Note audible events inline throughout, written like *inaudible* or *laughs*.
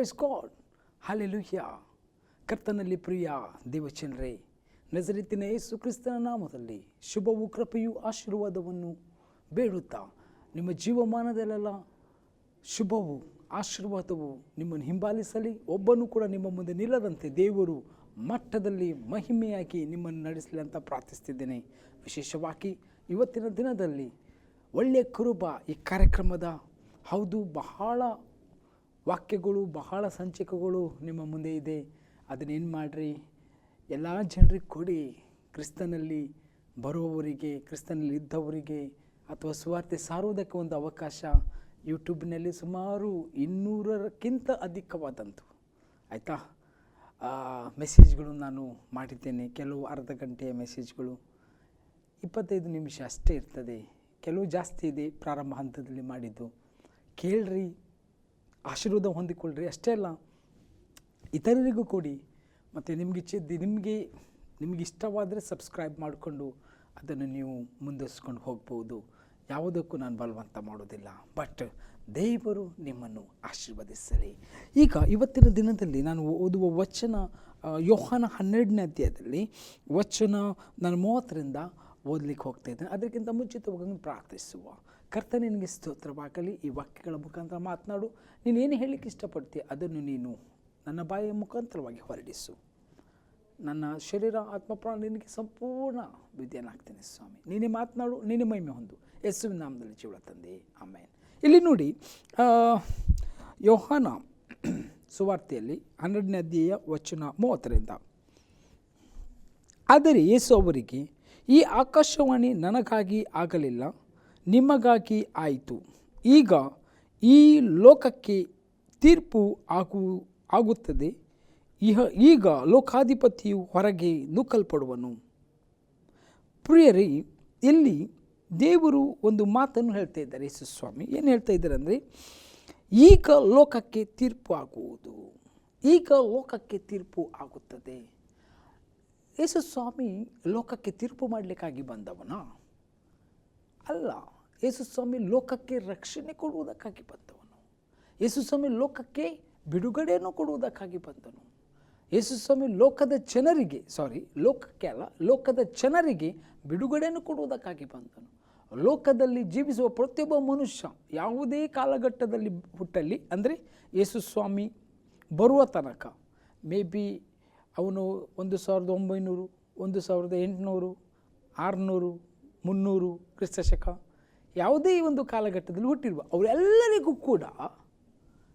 Praise god ಹಾಲೆಲುಹ್ಯ ಕರ್ತನಲ್ಲಿ ಪ್ರಿಯ ದೇವಚನರೇ ನಜರಿತಿನ ಯೇಸು ಕ್ರಿಸ್ತನ ನಾಮದಲ್ಲಿ ಶುಭವು ಕೃಪೆಯು ಆಶೀರ್ವಾದವನ್ನು ಬೇಡುತ್ತಾ ನಿಮ್ಮ ಜೀವಮಾನದಲ್ಲೆಲ್ಲ ಶುಭವು ಆಶೀರ್ವಾದವು ನಿಮ್ಮನ್ನು ಹಿಂಬಾಲಿಸಲಿ. ಒಬ್ಬನು ಕೂಡ ನಿಮ್ಮ ಮುಂದೆ ನಿಲ್ಲದಂತೆ ದೇವರು ಮಟ್ಟದಲ್ಲಿ ಮಹಿಮೆಯಾಗಿ ನಿಮ್ಮನ್ನು ನಡೆಸಲಿ ಅಂತ ಪ್ರಾರ್ಥಿಸ್ತಿದ್ದೇನೆ. ವಿಶೇಷವಾಗಿ ಇವತ್ತಿನ ದಿನದಲ್ಲಿ ಒಳ್ಳೆಯ ಕುರುಬ ಈ ಕಾರ್ಯಕ್ರಮದ ಹೌದು ಬಹಳ ವಾಕ್ಯಗಳು ಬಹಳ ಸಂಚಿಕೆಗಳು ನಿಮ್ಮ ಮುಂದೆ ಇದೆ. ಅದನ್ನೇನು ಮಾಡಿರಿ? ಎಲ್ಲ ಜನರಿಗೆ ಕೊಡಿ. ಕ್ರಿಸ್ತನಲ್ಲಿ ಬರುವವರಿಗೆ, ಕ್ರಿಸ್ತನಲ್ಲಿ ಇದ್ದವರಿಗೆ ಅಥವಾ ಸುವಾರ್ತೆ ಸಾರುವುದಕ್ಕೆ ಒಂದು ಅವಕಾಶ. ಯೂಟ್ಯೂಬ್ನಲ್ಲಿ ಸುಮಾರು ಇನ್ನೂರಕ್ಕಿಂತ ಅಧಿಕವಾದಂತು ಆಯಿತಾ? ಮೆಸೇಜ್ಗಳು ನಾನು ಮಾಡಿದ್ದೇನೆ. ಕೆಲವು ಅರ್ಧ ಗಂಟೆಯ ಮೆಸೇಜ್ಗಳು. ಇಪ್ಪತ್ತೈದು ನಿಮಿಷ ಅಷ್ಟೇ ಇರ್ತದೆ. ಕೆಲವು ಜಾಸ್ತಿ ಇದೆ ಪ್ರಾರಂಭ ಹಂತದಲ್ಲಿ ಮಾಡಿದ್ದು. ಕೇಳ್ರಿ. ಆಶೀರ್ವಾದ ಹೊಂದಿಕೊಳ್ಳ್ರಿ. ಅಷ್ಟೇ ಅಲ್ಲ, ಇತರರಿಗೂ ಕೊಡಿ. ಮತ್ತು ನಿಮಗೆ ಇಚ್ಛೆ ನಿಮಗೆ ನಿಮಗೆ ಇಷ್ಟವಾದರೆ ಸಬ್ಸ್ಕ್ರೈಬ್ ಮಾಡಿಕೊಂಡು ಅದನ್ನು ನೀವು ಮುಂದುವರಿಸ್ಕೊಂಡು ಹೋಗ್ಬೋದು. ಯಾವುದಕ್ಕೂ ನಾನು ಬಲವಂತ ಮಾಡೋದಿಲ್ಲ. ಬಟ್ ದೇವರು ನಿಮ್ಮನ್ನು ಆಶೀರ್ವದಿಸಲಿ. ಈಗ ಇವತ್ತಿನ ದಿನದಲ್ಲಿ ನಾನು ಓದುವ ವಚನ ಯೋಹಾನ ಹನ್ನೆರಡನೇ ಅಧ್ಯಾಯದಲ್ಲಿ ವಚನ ನಾನು ಮೂವತ್ತರಿಂದ ಓದಲಿಕ್ಕೆ ಹೋಗ್ತಾ ಇದ್ದೇನೆ. ಅದಕ್ಕಿಂತ ಮುಂಚಿತವಾಗಿ ಪ್ರಾರ್ಥಿಸುವ. ಕರ್ತ ನಿನಗೆ ಸ್ತೋತ್ರವಾಗಲಿ ಈ ವಾಕ್ಯಗಳ ಮುಖಾಂತರ ಮಾತನಾಡು. ನೀನೇನು ಹೇಳಲಿಕ್ಕೆ ಇಷ್ಟಪಡ್ತೀಯ? ಅದನ್ನು ನೀನು ನನ್ನ ಬಾಯಿಯ ಮುಖಾಂತರವಾಗಿ ಹೊರಡಿಸು. ನನ್ನ ಶರೀರ, ಆತ್ಮ, ಪ್ರಾಣ ನಿನಗೆ ಸಂಪೂರ್ಣ ವಿದ್ಯನಾಗ್ತೇನೆ ಸ್ವಾಮಿ. ನೀನೇ ಮಾತನಾಡು, ನೀನೇ ಮಹಿಮೆ ಹೊಂದು. ಯೇಸುವಿನ ನಾಮದಲ್ಲಿ ಜೀವಳ ತಂದೆ. ಆಮೇಲೆ ಇಲ್ಲಿ ನೋಡಿ ಯೋಹಾನ ಸುವಾರ್ತೆಯಲ್ಲಿ ಹನ್ನೆರಡನೇ ಅಧ್ಯಾಯ ವಚನ ಮೂವತ್ತರಿಂದ. ಆದರೆ ಯೇಸು ಅವರಿಗೆ, ಈ ಆಕಾಶವಾಣಿ ನನಗಾಗಿ ಆಗಲಿಲ್ಲ ನಿಮಗಾಗಿ ಆಯಿತು. ಈಗ ಈ ಲೋಕಕ್ಕೆ ತೀರ್ಪು ಆಗು, ಆಗುತ್ತದೆ. ಇಹ, ಈಗ ಲೋಕಾಧಿಪತಿಯು ಹೊರಗೆ ನುಕ್ಕಲ್ಪಡುವನು ಪ್ರಿಯರೇ, ಇಲ್ಲಿ ದೇವರು ಒಂದು ಮಾತನ್ನು ಹೇಳ್ತಾ ಇದ್ದಾರೆ. ಯೇಸುಸ್ವಾಮಿ, ಏನು ಹೇಳ್ತಾ ಇದ್ದಾರೆ ಅಂದರೆ, ಈಗ ಲೋಕಕ್ಕೆ ತೀರ್ಪು ಆಗುವುದು. ಈಗ ಲೋಕಕ್ಕೆ ತೀರ್ಪು ಆಗುತ್ತದೆ. ಯೇಸುಸ್ವಾಮಿ ಲೋಕಕ್ಕೆ ತೀರ್ಪು ಮಾಡಲಿಕ್ಕಾಗಿ ಬಂದವನ? ಅಲ್ಲ ಯೇಸು ಸ್ವಾಮಿ ಲೋಕಕ್ಕೆ ರಕ್ಷಣೆ ಕೊಡುವುದಕ್ಕಾಗಿ ಬಂದವನು. ಯೇಸು ಸ್ವಾಮಿ ಲೋಕಕ್ಕೆ ಬಿಡುಗಡೆಯನ್ನು ಕೊಡುವುದಕ್ಕಾಗಿ ಬಂದನು. ಯೇಸು ಸ್ವಾಮಿ ಲೋಕದ ಜನರಿಗೆ ಸಾರಿ ಲೋಕಕ್ಕೆ ಅಲ್ಲ, ಲೋಕದ ಜನರಿಗೆ ಬಿಡುಗಡೆಯನ್ನು ಕೊಡುವುದಕ್ಕಾಗಿ ಬಂದನು. ಲೋಕದಲ್ಲಿ ಜೀವಿಸುವ ಪ್ರತಿಯೊಬ್ಬ ಮನುಷ್ಯ ಯಾವುದೇ ಕಾಲಘಟ್ಟದಲ್ಲಿ ಹುಟ್ಟಲ್ಲಿ ಅಂದರೆ ಯೇಸು ಸ್ವಾಮಿ ಬರುವ ತನಕ ಮೇ ಬಿ ಅವನು ಒಂದು ಸಾವಿರದ ಒಂಬೈನೂರು, ಒಂದು ಸಾವಿರದ ಎಂಟುನೂರು, ಆರುನೂರು ಮುನ್ನೂರು ಕ್ರಿಸ್ತಶಕ, ಯಾವುದೇ ಒಂದು ಕಾಲಘಟ್ಟದಲ್ಲಿ ಹುಟ್ಟಿರುವ ಅವರೆಲ್ಲರಿಗೂ ಕೂಡ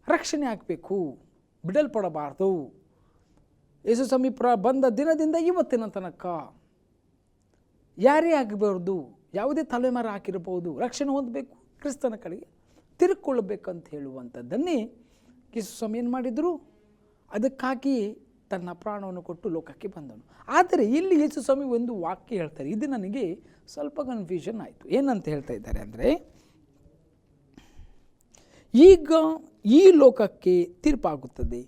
ರಕ್ಷಣೆ ಆಗಬೇಕು, ಬಿಡಲ್ಪಡಬಾರ್ದು. ಯೇಸು ಸ್ವಾಮಿ ಪ್ರ ಬಂದ ದಿನದಿಂದ ಇವತ್ತಿನ ತನಕ ಯಾರೇ ಆಗಬಾರ್ದು ಯಾವುದೇ ತಲೆಮಾರ ಹಾಕಿರಬಹುದು, ರಕ್ಷಣೆ ಹೊಂದಬೇಕು, ಕ್ರಿಸ್ತನ ಕಡೆಗೆ ತಿರುಗಿಕೊಳ್ಳಬೇಕಂತ ಹೇಳುವಂಥದ್ದನ್ನೇ ಯೇಸು ಸ್ವಾಮಿ ಏನು ಮಾಡಿದರು ಅದಕ್ಕಾಗಿ ತನ್ನ ಪ್ರಾಣವನ್ನು ಕೊಟ್ಟು ಲೋಕಕ್ಕೆ ಬಂದನು ಆದರೆ ಇಲ್ಲಿ ಯೇಸು ಸ್ವಾಮಿ ಒಂದು ವಾಕ್ಯ ಹೇಳ್ತಾರೆ. ಇದು ನನಗೆ ಸ್ವಲ್ಪ ಕನ್ಫ್ಯೂಷನ್ ಆಯಿತು. ಏನಂತ ಹೇಳ್ತಾ ಇದ್ದಾರೆ ಅಂದರೆ, ಈಗ ಈ ಲೋಕಕ್ಕೆ ತೀರ್ಪಾಗುತ್ತದೆ.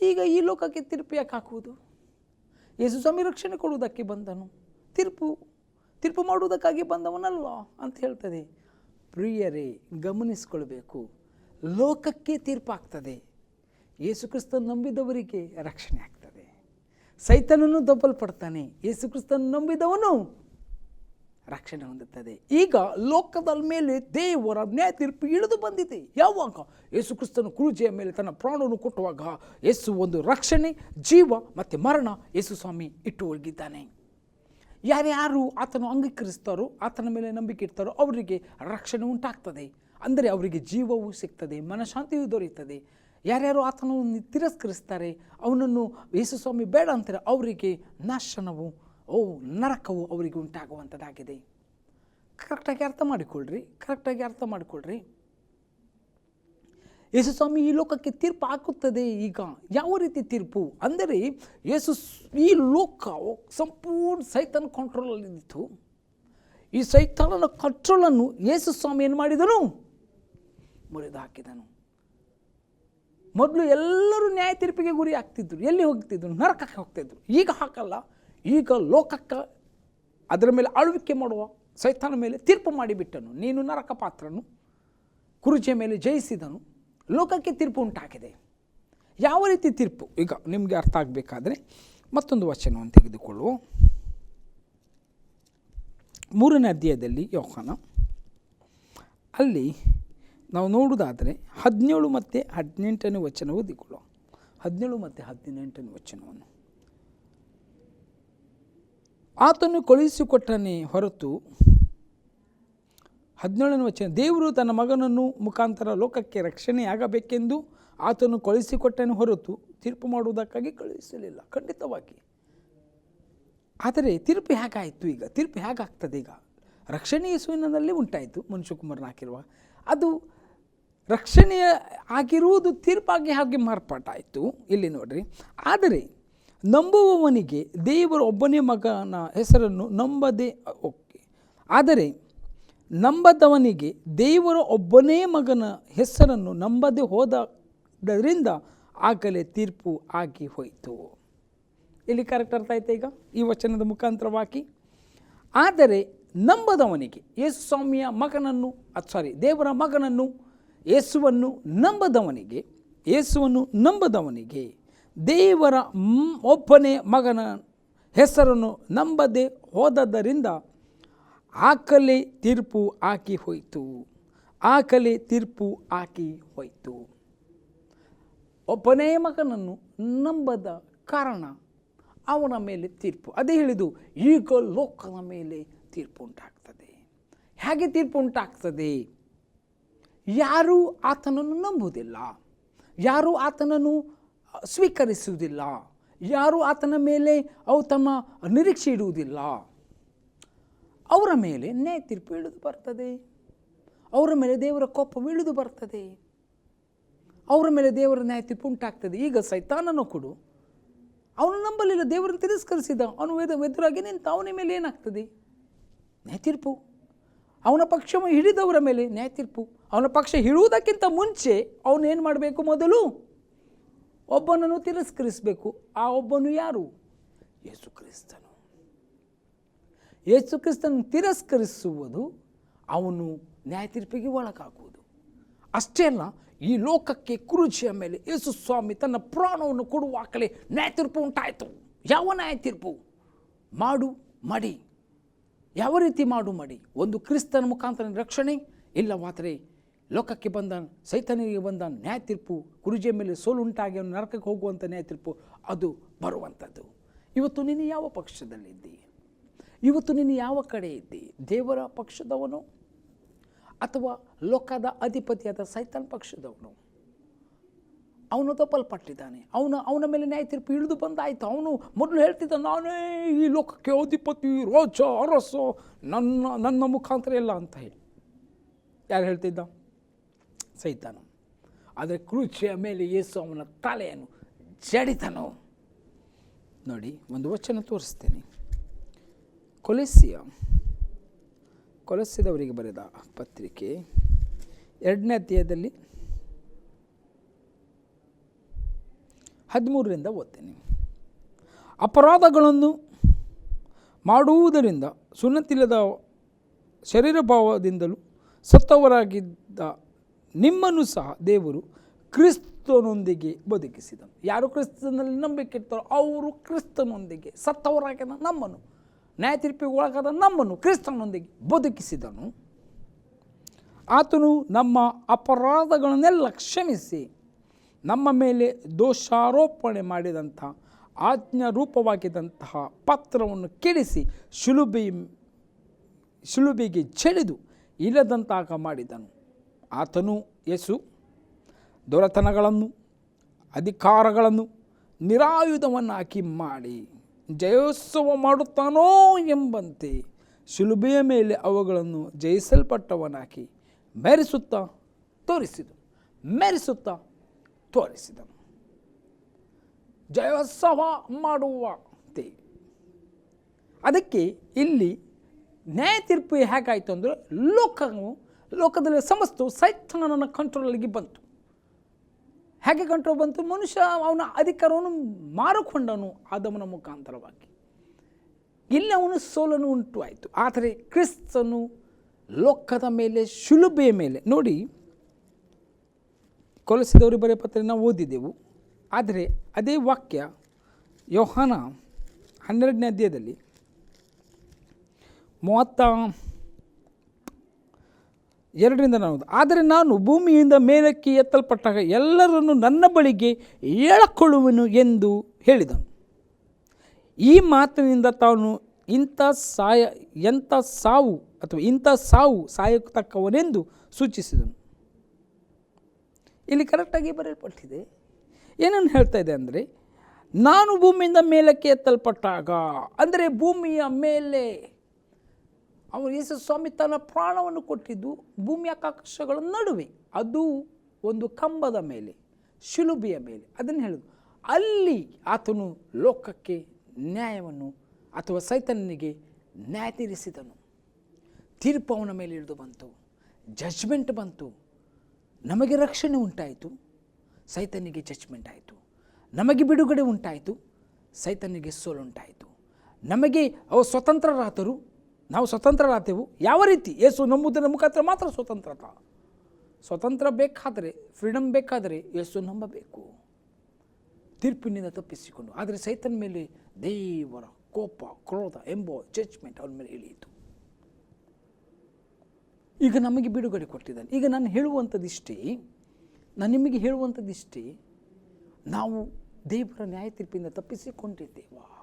ಈಗ ಈ ಲೋಕಕ್ಕೆ ತೀರ್ಪು ಯಾಕೆ ಹಾಕುವುದು? ಯೇಸು ಸ್ವಾಮಿ ರಕ್ಷಣೆ ಕೊಡುವುದಕ್ಕೆ ಬಂದನು. ತೀರ್ಪು ತೀರ್ಪು ಮಾಡುವುದಕ್ಕಾಗಿ ಬಂದವನಲ್ಲ ಅಂತ ಹೇಳ್ತದೆ. ಪ್ರಿಯರೇ, ಗಮನಿಸ್ಕೊಳ್ಬೇಕು. ಲೋಕಕ್ಕೆ ತೀರ್ಪಾಗ್ತದೆ. ಯೇಸು ಕ್ರಿಸ್ತನ ನಂಬಿದವರಿಗೆ ರಕ್ಷಣೆ ಆಗ್ತದೆ. ಸೈತನನ್ನು ದಬ್ಬಲ್ಪಡ್ತಾನೆ ಯೇಸುಕ್ರಿಸ್ತನ್ ನಂಬಿದವನು ರಕ್ಷಣೆ ಹೊಂದುತ್ತದೆ. ಈಗ ಲೋಕದ ಮೇಲೆ ದೇವರ ನ್ಯಾಯ ತೀರ್ಪು ಇಳಿದು ಬಂದಿದೆ. ಯಾವಾಗ? ಯೇಸು ಕ್ರಿಸ್ತನು ಕ್ರೂಜೆಯ ಮೇಲೆ ತನ್ನ ಪ್ರಾಣವನ್ನು ಕೊಟ್ಟುವಾಗ ಯೇಸು ಒಂದು ರಕ್ಷಣೆ, ಜೀವ ಮತ್ತು ಮರಣ ಯೇಸು ಸ್ವಾಮಿ ಇಟ್ಟು ಹೋಗಿದ್ದಾನೆ. ಯಾರ್ಯಾರು ಆತನು ಅಂಗೀಕರಿಸ್ತಾರೋ, ಆತನ ಮೇಲೆ ನಂಬಿಕೆ ಇಡ್ತಾರೋ ಅವರಿಗೆ ರಕ್ಷಣೆ ಉಂಟಾಗ್ತದೆ. ಅಂದರೆ ಅವರಿಗೆ ಜೀವವೂ ಸಿಗ್ತದೆ, ಮನಃಶಾಂತಿಯೂ ದೊರೆಯುತ್ತದೆ. ಯಾರ್ಯಾರು ಆತನನ್ನು ತಿರಸ್ಕರಿಸ್ತಾರೆ, ಅವನನ್ನು ಯೇಸು ಸ್ವಾಮಿ ಬೇಡ ಅಂತಾರೆ, ಅವರಿಗೆ ನಾಶನವು, ಓ, ನರಕವು ಅವರಿಗೆ ಉಂಟಾಗುವಂಥದ್ದಾಗಿದೆ. ಕರೆಕ್ಟಾಗಿ ಅರ್ಥ ಮಾಡಿಕೊಳ್ಳ್ರಿ ಕರೆಕ್ಟಾಗಿ ಅರ್ಥ ಮಾಡಿಕೊಳ್ಳ್ರಿ ಯೇಸು ಸ್ವಾಮಿ ಈ ಲೋಕಕ್ಕೆ ತೀರ್ಪು ಹಾಕುತ್ತದೆ ಈಗ. ಯಾವ ರೀತಿ ತೀರ್ಪು? ಅಂದರೆ ಯೇಸು ಈ ಲೋಕ ಸಂಪೂರ್ಣ ಸೈತನ್ ಕಂಟ್ರೋಲಲ್ಲಿತ್ತು ಈ ಸೈತಾನನ ಕಂಟ್ರೋಲನ್ನು ಯೇಸು ಸ್ವಾಮಿ ಏನು ಮಾಡಿದನು? ಮುರಿದು ಹಾಕಿದನು ಮೊದಲು ಎಲ್ಲರೂ ನ್ಯಾಯ ತೀರ್ಪಿಗೆ ಗುರಿ ಆಗ್ತಿದ್ರು ಎಲ್ಲಿ ಹೋಗ್ತಿದ್ರು? ನರಕಕ್ಕೆ ಹೋಗ್ತಿದ್ರು. ಈಗ ಹಾಕಲ್ಲ. ಈಗ ಲೋಕಕ್ಕೆ ಅದರ ಮೇಲೆ ಆಳ್ವಿಕೆ ಮಾಡುವ ಸೈತಾನ ಮೇಲೆ ತೀರ್ಪು ಮಾಡಿಬಿಟ್ಟನು. ನೀನು ನರಕ ಪಾತ್ರನು. ಕುರುಚಿಯ ಮೇಲೆ ಜಯಿಸಿದನು. ಲೋಕಕ್ಕೆ ತೀರ್ಪು ಉಂಟಾಗಿದೆ. ಯಾವ ರೀತಿ ತೀರ್ಪು? ಈಗ ನಿಮಗೆ ಅರ್ಥ ಆಗಬೇಕಾದ್ರೆ ಮತ್ತೊಂದು ವಚನವನ್ನು ತೆಗೆದುಕೊಳ್ಳುವ. ಮೂರನೇ ಅಧ್ಯಾಯದಲ್ಲಿ ಯೋಹಾನ. ಅಲ್ಲಿ ನಾವು ನೋಡುವುದಾದರೆ ಹದಿನೇಳು ಮತ್ತು ಹದಿನೆಂಟನೇ ವಚನ ಓದಿಕೊಳ್ಳುವ ಹದಿನೇಳು ಮತ್ತು ಹದಿನೆಂಟನೇ ವಚನವನ್ನು. ಆತನು ಕಳುಹಿಸಿಕೊಟ್ಟನೇ ಹೊರತು ಹದಿನೇಳನೇ ವಚನ, ದೇವರು ತನ್ನ ಮಗನನ್ನು ಮುಖಾಂತರ ಲೋಕಕ್ಕೆ ರಕ್ಷಣೆಯಾಗಬೇಕೆಂದು ಆತನು ಕಳುಹಿಸಿಕೊಟ್ಟನೇ ಹೊರತು ತೀರ್ಪು ಮಾಡುವುದಕ್ಕಾಗಿ ಕಳುಹಿಸಲಿಲ್ಲ, ಖಂಡಿತವಾಗಿ. ಆದರೆ ತೀರ್ಪು ಹೇಗಾಯಿತು ಈಗ? ತೀರ್ಪು ಹೇಗಾಗ್ತದೆ ಈಗ? ರಕ್ಷಣೆ ಯೇಸುವಿನಲ್ಲಿ ಉಂಟಾಯಿತು ಮನುಷ್ಯಕುಮಾರನ ಹಾಕಿರುವ. ಅದು ರಕ್ಷಣೆಯ ಆಗಿರುವುದು ತೀರ್ಪಾಗಿ ಹಾಗೆ ಮಾರ್ಪಾಟಾಯಿತು. ಇಲ್ಲಿ ನೋಡ್ರಿ. ಆದರೆ ನಂಬುವವನಿಗೆ ದೇವರ ಒಬ್ಬನೇ ಮಗನ ಹೆಸರನ್ನು ನಂಬದೆ, ಓಕೆ. ಆದರೆ ನಂಬದವನಿಗೆ ದೇವರ ಒಬ್ಬನೇ ಮಗನ ಹೆಸರನ್ನು ನಂಬದೆ ಹೋದರಿಂದ ಆಗಲೇ ತೀರ್ಪು ಆಗಿ ಹೋಯಿತು. ಇಲ್ಲಿ ಕರೆಕ್ಟ್ ಅರ್ಥ ಆಯ್ತಾ ಈಗ? ಈ ವಚನದ ಮುಖಾಂತರವಾಗಿ. ಆದರೆ ನಂಬದವನಿಗೆ ಯೇಸು ಸ್ವಾಮಿಯ ಮಗನನ್ನು ಸಾರಿ ದೇವರ ಮಗನನ್ನು ಯೇಸುವನ್ನು ನಂಬದವನಿಗೆ ಯೇಸುವನ್ನು ನಂಬದವನಿಗೆ ದೇವರ ಒಬ್ಬನೇ ಮಗನ ಹೆಸರನ್ನು ನಂಬದೆ ಹೋದದ್ದರಿಂದ ಆಕಲೆ ತೀರ್ಪು ಹಾಕಿ ಹೋಯಿತು. ಆಕಲೆ ತೀರ್ಪು ಹಾಕಿ ಹೋಯಿತು. ಒಬ್ಬನೇ ಮಗನನ್ನು ನಂಬದ ಕಾರಣ ಅವನ ಮೇಲೆ ತೀರ್ಪು. ಅದೇ ಹೇಳಿದು ಈಗ ಲೋಕನ ಮೇಲೆ ತೀರ್ಪು ಉಂಟಾಗ್ತದೆ. ಹೇಗೆ ತೀರ್ಪು ಉಂಟಾಗ್ತದೆ? ಯಾರೂ ಆತನನ್ನು ನಂಬುವುದಿಲ್ಲ. ಯಾರೂ ಆತನನ್ನು ಸ್ವೀಕರಿಸುವುದಿಲ್ಲ. ಯಾರೂ ಆತನ ಮೇಲೆ ಅವು ತಮ್ಮ ನಿರೀಕ್ಷೆ ಇಡುವುದಿಲ್ಲ. ಅವರ ಮೇಲೆ ನ್ಯಾಯ ತೀರ್ಪು ಇಳಿದು ಬರ್ತದೆ. ಅವರ ಮೇಲೆ ದೇವರ ಕೋಪ ಇಳಿದು ಬರ್ತದೆ. ಅವರ ಮೇಲೆ ದೇವರ ನ್ಯಾಯ ತೀರ್ಪು ಉಂಟಾಗ್ತದೆ. ಈಗ ಸೈತಾನನು ಕೊಡು. ಅವನು ನಂಬಲಿಲ್ಲ, ದೇವರನ್ನು ತಿರಸ್ಕರಿಸಿದ. ಅವನು ವೇದ ಎದುರಾಗಿ ನಿಂತ ಅವನ ಮೇಲೆ ಏನಾಗ್ತದೆ? ನ್ಯಾಯ ತೀರ್ಪು. ಅವನ ಪಕ್ಷವನ್ನು ಹಿಡಿದವರ ಮೇಲೆ ನ್ಯಾಯ ತೀರ್ಪು. ಅವನ ಪಕ್ಷ ಹಿಡುವುದಕ್ಕಿಂತ ಮುಂಚೆ ಅವನೇನು ಮಾಡಬೇಕು ಮೊದಲು? ಒಬ್ಬನನ್ನು ತಿರಸ್ಕರಿಸಬೇಕು. ಆ ಒಬ್ಬನು ಯಾರು? ಯೇಸು ಕ್ರಿಸ್ತನು. ಯೇಸು ಕ್ರಿಸ್ತನು ತಿರಸ್ಕರಿಸುವುದು ಅವನು ನ್ಯಾಯ ತೀರ್ಪಿಗೆ ಒಳಗಾಗುವುದು. ಅಷ್ಟೇ ಅಲ್ಲ, ಈ ಲೋಕಕ್ಕೆ ಕುರುಚಿಯ ಮೇಲೆ ಯೇಸು ಸ್ವಾಮಿ ತನ್ನ ಪ್ರಾಣವನ್ನು ಕೊಡುವಾಗಲೇ ನ್ಯಾಯ ತೀರ್ಪು ಉಂಟಾಯಿತು. ಯಾವ ನ್ಯಾಯ ತೀರ್ಪು? ಮಾಡು, ಮಡಿ. ಯಾವ ರೀತಿ ಮಾಡು, ಮಡಿ? ಒಂದು ಕ್ರಿಸ್ತನ ಮುಖಾಂತರ ರಕ್ಷಣೆ, ಇಲ್ಲವಾದರೆ ಲೋಕಕ್ಕೆ ಬಂದ ಸೈತನಿಗೆ ಬಂದ ನ್ಯಾಯ ತೀರ್ಪು ಗುರುಜಿಯ ಮೇಲೆ ಸೋಲುಂಟಾಗಿ ಅವನು ನರಕಕ್ಕೆ ಹೋಗುವಂಥ ನ್ಯಾಯ ತೀರ್ಪು, ಅದು ಬರುವಂಥದ್ದು ಇವತ್ತು ನೀನು ಯಾವ ಪಕ್ಷದಲ್ಲಿದ್ದಿ? ಇವತ್ತು ನೀನು ಯಾವ ಕಡೆ ಇದ್ದಿ? ದೇವರ ಪಕ್ಷದವನು ಅಥವಾ ಲೋಕದ ಅಧಿಪತಿಯಾದ ಸೈತನ್ ಪಕ್ಷದವನು? ಅವನು ತಪ್ಪಲ್ಪಟ್ಟಿದ್ದಾನೆ. ಅವನು, ಅವನ ಮೇಲೆ ನ್ಯಾಯ ತೀರ್ಪು ಇಳಿದು ಬಂದಾಯಿತು. ಅವನು ಮೊದಲು ಹೇಳ್ತಿದ್ದ, ನಾನೇ ಈ ಲೋಕಕ್ಕೆ ಅಧಿಪತಿ, ರೋಜ, ಅರಸು, ನನ್ನ ನನ್ನ ಮುಖಾಂತರ ಇಲ್ಲ ಅಂತ ಹೇಳಿ. ಯಾರು ಹೇಳ್ತಿದ್ದ? ಸೈತಾನ. ಆದರೆ ಕ್ರೂಚಿಯ ಮೇಲೆ ಯೇಸು ಅವನ ತಲೆಯನ್ನು ಜಡಿತನು. ನೋಡಿ, ಒಂದು ವಚನ ತೋರಿಸ್ತೇನೆ. ಕೊಲೆಸಿಯ ಕೊಲೆಸಿದವರಿಗೆ ಬರೆದ ಪತ್ರಿಕೆ ಎರಡನೇ ಅಧ್ಯಾಯದಲ್ಲಿ ಹದಿಮೂರರಿಂದ ಓದ್ತೇನೆ. ಅಪರಾಧಗಳನ್ನು ಮಾಡುವುದರಿಂದ ಸುನ್ನತಿಲ್ಲದ ಶರೀರ ಭಾವದಿಂದಲೂ ಸತ್ತವರಾಗಿದ್ದ ನಿಮ್ಮನ್ನು ಸಹ ದೇವರು ಕ್ರಿಸ್ತನೊಂದಿಗೆ ಬದುಕಿಸಿದನು. ಯಾರು ಕ್ರಿಸ್ತನಲ್ಲಿ ನಂಬಿಕೆ ಇರ್ತಾರೋ ಅವರು ಕ್ರಿಸ್ತನೊಂದಿಗೆ, ಸತ್ತವರಾಗಿದ್ದ ನಮ್ಮನ್ನು, ನ್ಯಾಯ ತೀರ್ಪಿಗೆ ಒಳಗಾದ ನಮ್ಮನ್ನು ಕ್ರಿಸ್ತನೊಂದಿಗೆ ಬದುಕಿಸಿದನು. ಆತನು ನಮ್ಮ ಅಪರಾಧಗಳನ್ನೆಲ್ಲ ಕ್ಷಮಿಸಿ ನಮ್ಮ ಮೇಲೆ ದೋಷಾರೋಪಣೆ ಮಾಡಿದಂಥ, ಆಜ್ಞಾರೂಪವಾಗಿದ್ದಂತಹ ಪತ್ರವನ್ನು ಕೆಡಿಸಿ ಶಿಲುಬೆ ಶಿಲುಬೆಗೆ ಚೆಳೆದು ಇಲ್ಲದಂತಾಗ ಮಾಡಿದನು. ಆತನು ಯೇಸು ದೊರೆತನಗಳನ್ನು, ಅಧಿಕಾರಗಳನ್ನು ನಿರಾಯುಧವನ್ನಾಕಿ ಮಾಡಿ ಜಯೋತ್ಸವ ಮಾಡುತ್ತಾನೋ ಎಂಬಂತೆ ಶಿಲುಬೆಯ ಮೇಲೆ ಅವುಗಳನ್ನು ಜಯಿಸಲ್ಪಟ್ಟವನಾಕಿ ಮೆರೆಸುತ್ತಾ ತೋರಿಸಿದನು ಮೆರೆಸುತ್ತಾ ತೋರಿಸಿದನು. ಜಯೋತ್ಸವ ಮಾಡುವಂತೆ. ಅದಕ್ಕೆ ಇಲ್ಲಿ ನ್ಯಾಯ ತೀರ್ಪು ಹೇಗಾಯಿತು ಅಂದರೆ ಲೋಕವು ಲೋಕದಲ್ಲಿ ಸಮಸ್ತು ಸೈತಾನನ ಕಂಟ್ರೋಲಿಗೆ ಬಂತು. ಹೇಗೆ ಕಂಟ್ರೋಲ್ ಬಂತು? ಮನುಷ್ಯ ಅವನ ಅಧಿಕಾರವನ್ನು ಮಾರಿಕೊಂಡನು ಆದಮನ ಮುಖಾಂತರವಾಗಿ. ಇಲ್ಲಿ ಅವನು ಸೋಲನ್ನು ಉಂಟು ಆಯಿತು. ಆದರೆ ಕ್ರಿಸ್ತನು ಲೋಕದ ಮೇಲೆ, ಶುಲುಬೆಯ ಮೇಲೆ, ನೋಡಿ ಕೊಲಸಿದವರು ಬರೆಯ ಪತ್ರ ನಾವು ಓದಿದೆವು. ಆದರೆ ಅದೇ ವಾಕ್ಯ ಯೋಹಾನ ಹನ್ನೆರಡನೇ ಅಧ್ಯಾಯದಲ್ಲಿ, ಮೂವತ್ತ ಎರಡರಿಂದ ನಾನು ಆದರೆ ನಾನು ಭೂಮಿಯಿಂದ ಮೇಲಕ್ಕೆ ಎತ್ತಲ್ಪಟ್ಟಾಗ ಎಲ್ಲರನ್ನು ನನ್ನ ಬಳಿಗೆ ಹೇಳಕೊಳ್ಳುವನು ಎಂದು ಹೇಳಿದನು. ಈ ಮಾತಿನಿಂದ ತಾನು ಇಂಥ ಸಾಯ, ಎಂಥ ಸಾವು ಅಥವಾ ಇಂಥ ಸಾವು ಸಾಯತಕ್ಕವನೆಂದು ಸೂಚಿಸಿದನು. ಇಲ್ಲಿ ಕರೆಕ್ಟಾಗಿ ಬರೆಯಲ್ಪಟ್ಟಿದೆ. ಏನನ್ನು ಹೇಳ್ತಾ ಇದೆ ಅಂದರೆ, ನಾನು ಭೂಮಿಯಿಂದ ಮೇಲಕ್ಕೆ ಎತ್ತಲ್ಪಟ್ಟಾಗ, ಅಂದರೆ ಭೂಮಿಯ ಮೇಲೆ ಅವರು ಯೇಸು ಸ್ವಾಮಿ ತನ್ನ ಪ್ರಾಣವನ್ನು ಕೊಟ್ಟಿದ್ದು ಭೂಮಿ ಆಕಾಶಗಳ ನಡುವೆ. ಅದು ಒಂದು ಕಂಬದ ಮೇಲೆ, ಶಿಲುಬಿಯ ಮೇಲೆ. ಅದನ್ನು ಹೇಳೋದು, ಅಲ್ಲಿ ಆತನು ಲೋಕಕ್ಕೆ ನ್ಯಾಯವನ್ನು ಅಥವಾ ಸೈತನ್ಯನಿಗೆ ನ್ಯಾಯ ತೀರಿಸಿದನು. ತೀರ್ಪು ಅವನ ಮೇಲೆ ಇಳಿದು ಬಂತು ಜಜ್ಮೆಂಟ್ ಬಂತು. ನಮಗೆ ರಕ್ಷಣೆ ಉಂಟಾಯಿತು ಸೈತನಿಗೆ ಜಜ್ಮೆಂಟ್ ಆಯಿತು. ನಮಗೆ ಬಿಡುಗಡೆ ಉಂಟಾಯಿತು ಸೈತನಿಗೆ ಸೋಲುಂಟಾಯಿತು ನಮಗೆ ಅವ ಸ್ವತಂತ್ರರಾದರು ನಾವು ಸ್ವತಂತ್ರರಾದೆವು ಯಾವ ರೀತಿ? ಯೇಸು ನಂಬುವುದರ ಮುಖಾಂತರ ಮಾತ್ರ ಸ್ವತಂತ್ರತ. ಸ್ವತಂತ್ರ ಬೇಕಾದರೆ ಫ್ರೀಡಮ್ ಬೇಕಾದರೆ ಯೇಸು ನಂಬಬೇಕು. ತೀರ್ಪಿನಿಂದ ತಪ್ಪಿಸಿಕೊಂಡು. ಆದರೆ ಸೈತನ ಮೇಲೆ ದೇವರ ಕೋಪ, ಕ್ರೋಧ ಎಂಬ ಜಡ್ಜ್ಮೆಂಟ್ ಅವನ ಮೇಲೆ ಇಳಿಯಿತು. ಈಗ ನಮಗೆ ಬಿಡುಗಡೆ ಕೊಟ್ಟಿದ್ದಾನೆ. ಈಗ ನಾನು ಹೇಳುವಂಥದ್ದಿಷ್ಟೇ ನಾನು ನಿಮಗೆ ಹೇಳುವಂಥದ್ದಿಷ್ಟೇ ನಾವು ದೇವರ ನ್ಯಾಯ ತೀರ್ಪಿಂದ ತಪ್ಪಿಸಿಕೊಂಡಿದ್ದೇವಾ?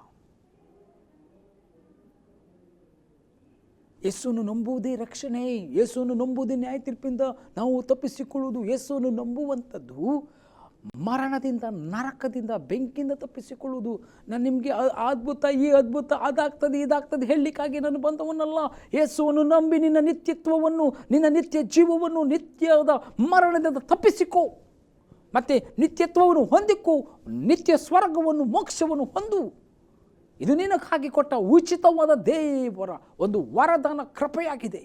ಯೇಸುವನ್ನು ನಂಬುವುದೇ ರಕ್ಷಣೆ ಯೇಸುವನ್ನು ನಂಬುವುದೇ ನ್ಯಾಯ ತೀರ್ಪಿಂದ ನಾವು ತಪ್ಪಿಸಿಕೊಳ್ಳುವುದು ಯೇಸುವನ್ನು ನಂಬುವಂಥದ್ದು ಮರಣದಿಂದ, ನರಕದಿಂದ, ಬೆಂಕಿಯಿಂದ ತಪ್ಪಿಸಿಕೊಳ್ಳುವುದು. ನಾನು ನಿಮಗೆ ಅದ್ಭುತ, ಈ ಅದ್ಭುತ, ಅದಾಗ್ತದೆ, ಇದಾಗ್ತದೆ ಹೇಳಲಿಕ್ಕಾಗಿ ನಾನು ಬಂದವನಲ್ಲ. ಯೇಸುವನ್ನು ನಂಬಿ ನಿನ್ನ ನಿತ್ಯತ್ವವನ್ನು, ನಿನ್ನ ನಿತ್ಯ ಜೀವವನ್ನು, ನಿತ್ಯದ ಮರಣದಿಂದ ತಪ್ಪಿಸಿಕೋ. ಮತ್ತು ನಿತ್ಯತ್ವವನ್ನು ಹೊಂದಿಕೋ, ನಿತ್ಯ ಸ್ವರ್ಗವನ್ನು, ಮೋಕ್ಷವನ್ನು ಹೊಂದು. ಇದು ನಿನಗಾಗಿ ಕೊಟ್ಟ ಉಚಿತವಾದ ದೇವರ ಒಂದು ವರದಾನ ಕೃಪೆಯಾಗಿದೆ.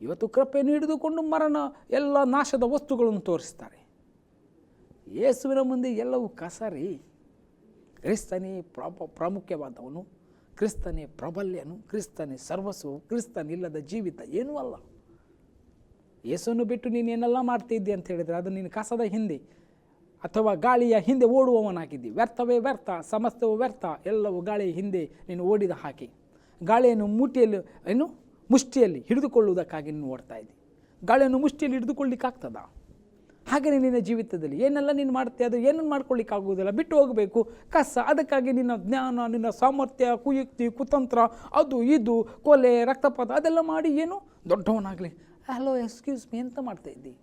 ಇವತ್ತು ಕೃಪೆಯನ್ನು ಹಿಡಿದುಕೊಂಡು ಮರಣ ಎಲ್ಲ ನಾಶದ ವಸ್ತುಗಳನ್ನು ತೋರಿಸ್ತಾರೆ. ಯೇಸುವಿನ ಮುಂದೆ ಎಲ್ಲವೂ ಕಸರಿ. ಕ್ರಿಸ್ತನೇ ಪ್ರಾಪ ಪ್ರಾಮುಖ್ಯವಾದವನು, ಕ್ರಿಸ್ತನೇ ಪ್ರಬಲ್ಯನು, ಕ್ರಿಸ್ತನೇ ಸರ್ವಸ್ವವು, ಕ್ರಿಸ್ತನಿಲ್ಲದ ಜೀವಿತ ಏನೂ ಅಲ್ಲ. ಯೇಸುವನ್ನು ಬಿಟ್ಟು ನೀನು ಏನೆಲ್ಲ ಮಾಡ್ತಿದ್ದೆ ಅಂತ ಹೇಳಿದರೆ ಅದು ನೀನು ಕಸದ ಹಿಂದೆ. ಅಥವಾ ಗಾಳಿಯ ಹಿಂದೆ ಓಡುವವನಾಗಿದ್ದಿ. ವ್ಯರ್ಥವೇ ವ್ಯರ್ಥ, ಸಮಸ್ತವೂ ವ್ಯರ್ಥ, ಎಲ್ಲವೂ ಗಾಳಿಯ ಹಿಂದೆ ನೀನು ಓಡಿದ ಹಾಗೆ. ಗಾಳಿಯನ್ನು ಮೂಟಿಯಲ್ಲಿ, ಏನು? ಮುಷ್ಟಿಯಲ್ಲಿ ಹಿಡಿದುಕೊಳ್ಳುವುದಕ್ಕಾಗಿ ನೀನು ಓಡ್ತಾ ಇದ್ದಿ. ಗಾಳಿಯನ್ನು ಮುಷ್ಟಿಯಲ್ಲಿ ಹಿಡಿದುಕೊಳ್ಳಿಕ್ಕಾಗ್ತದ ಹಾಗೆಯೇ ನಿನ್ನ ಜೀವಿತದಲ್ಲಿ. ಏನೆಲ್ಲ ನೀನು ಮಾಡ್ತೀಯ ಅದು ಏನನ್ನು ಮಾಡ್ಕೊಳ್ಳಿಕ್ಕಾಗುವುದಿಲ್ಲ ಬಿಟ್ಟು ಹೋಗಬೇಕು. ಕಸ, ಅದಕ್ಕಾಗಿ ನಿನ್ನ ಜ್ಞಾನ, ನಿನ್ನ ಸಾಮರ್ಥ್ಯ, ಕುಯುಕ್ತಿ, ಕುತಂತ್ರ, ಅದು ಇದು, ಕೊಲೆ, ರಕ್ತಪಾತ, ಅದೆಲ್ಲ ಮಾಡಿ ಏನು? ದೊಡ್ಡವನಾಗಲಿ. ಹಲೋ, ಎಕ್ಸ್ಕ್ಯೂಸ್ ಮೀ ಅಂತ ಮಾಡ್ತಾ ಇದ್ದಿ?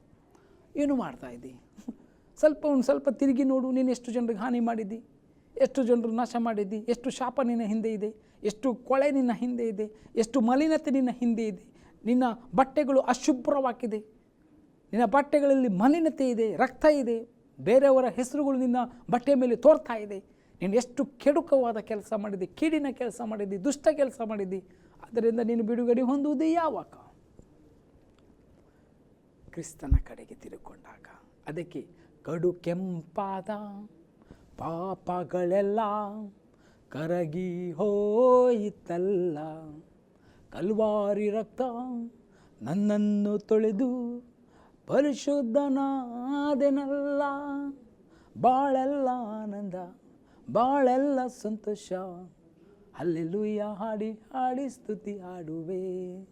ಏನು ಮಾಡ್ತಾ ಇದ್ದಿ? *laughs* ಸ್ವಲ್ಪ ಒಂದು ಸ್ವಲ್ಪ ತಿರುಗಿ ನೋಡು, ನೀನು ಎಷ್ಟು ಜನರಿಗೆ ಹಾನಿ ಮಾಡಿದ್ದಿ? ಎಷ್ಟು ಜನರು ನಾಶ ಮಾಡಿದ್ದಿ? ಎಷ್ಟು ಶಾಪ ನಿನ್ನ ಹಿಂದೆ ಇದೆ? ಎಷ್ಟು ಕೊಳೆ ನಿನ್ನ ಹಿಂದೆ ಇದೆ? ಎಷ್ಟು ಮಲಿನತೆ ನಿನ್ನ ಹಿಂದೆ ಇದೆ? ನಿನ್ನ ಬಟ್ಟೆಗಳು ಅಶುಭ್ರವಾಗಿದೆ. ನಿನ್ನ ಬಟ್ಟೆಗಳಲ್ಲಿ ಮಲಿನತೆ ಇದೆ, ರಕ್ತ ಇದೆ. ಬೇರೆಯವರ ಹೆಸರುಗಳು ನಿನ್ನ ಬಟ್ಟೆ ಮೇಲೆ ತೋರ್ತಾ ಇದೆ. ನೀನು ಎಷ್ಟು ಕೆಡುಕವಾದ ಕೆಲಸ ಮಾಡಿದ್ದಿ, ಕೀಡಿನ ಕೆಲಸ ಮಾಡಿದ್ದಿ, ದುಷ್ಟ ಕೆಲಸ ಮಾಡಿದ್ದಿ. ಅದರಿಂದ ನೀನು ಬಿಡುಗಡೆ ಹೊಂದುವುದು ಯಾವಾಗ ಕ್ರಿಸ್ತನ ಕಡೆಗೆ ತಿರುಕೊಂಡಾಗ. ಅದಕ್ಕೆ ಕಡು ಕೆಂಪಾದ ಪಾಪಗಳೆಲ್ಲ ಕರಗಿ ಹೋಯಿತಲ್ಲ. ಕಲ್ವಾರಿ ರಕ್ತ ನನ್ನನ್ನು ತೊಳೆದು ಪರಿಶುದ್ಧನಾದೆನಲ್ಲ. ಬಾಳೆಲ್ಲ ಆನಂದ, ಬಾಳೆಲ್ಲ ಸಂತೋಷ. ಅಲ್ಲೆಲ್ಲೂಯ್ಯ ಹಾಡಿ ಹಾಡಿ ಸ್ತುತಿ ಹಾಡುವೆ.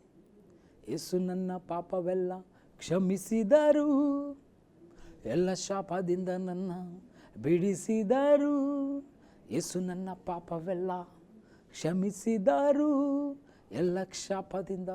ಯೇಸು ನನ್ನ ಪಾಪವೆಲ್ಲ ಕ್ಷಮಿಸಿದರು. ಎಲ್ಲ ಶಾಪದಿಂದ ನನ್ನ ಬಿಡಿಸಿದರು. ಯೇಸು ನನ್ನ ಪಾಪವೆಲ್ಲ ಕ್ಷಮಿಸಿದರು. ಎಲ್ಲ ಶಾಪದಿಂದ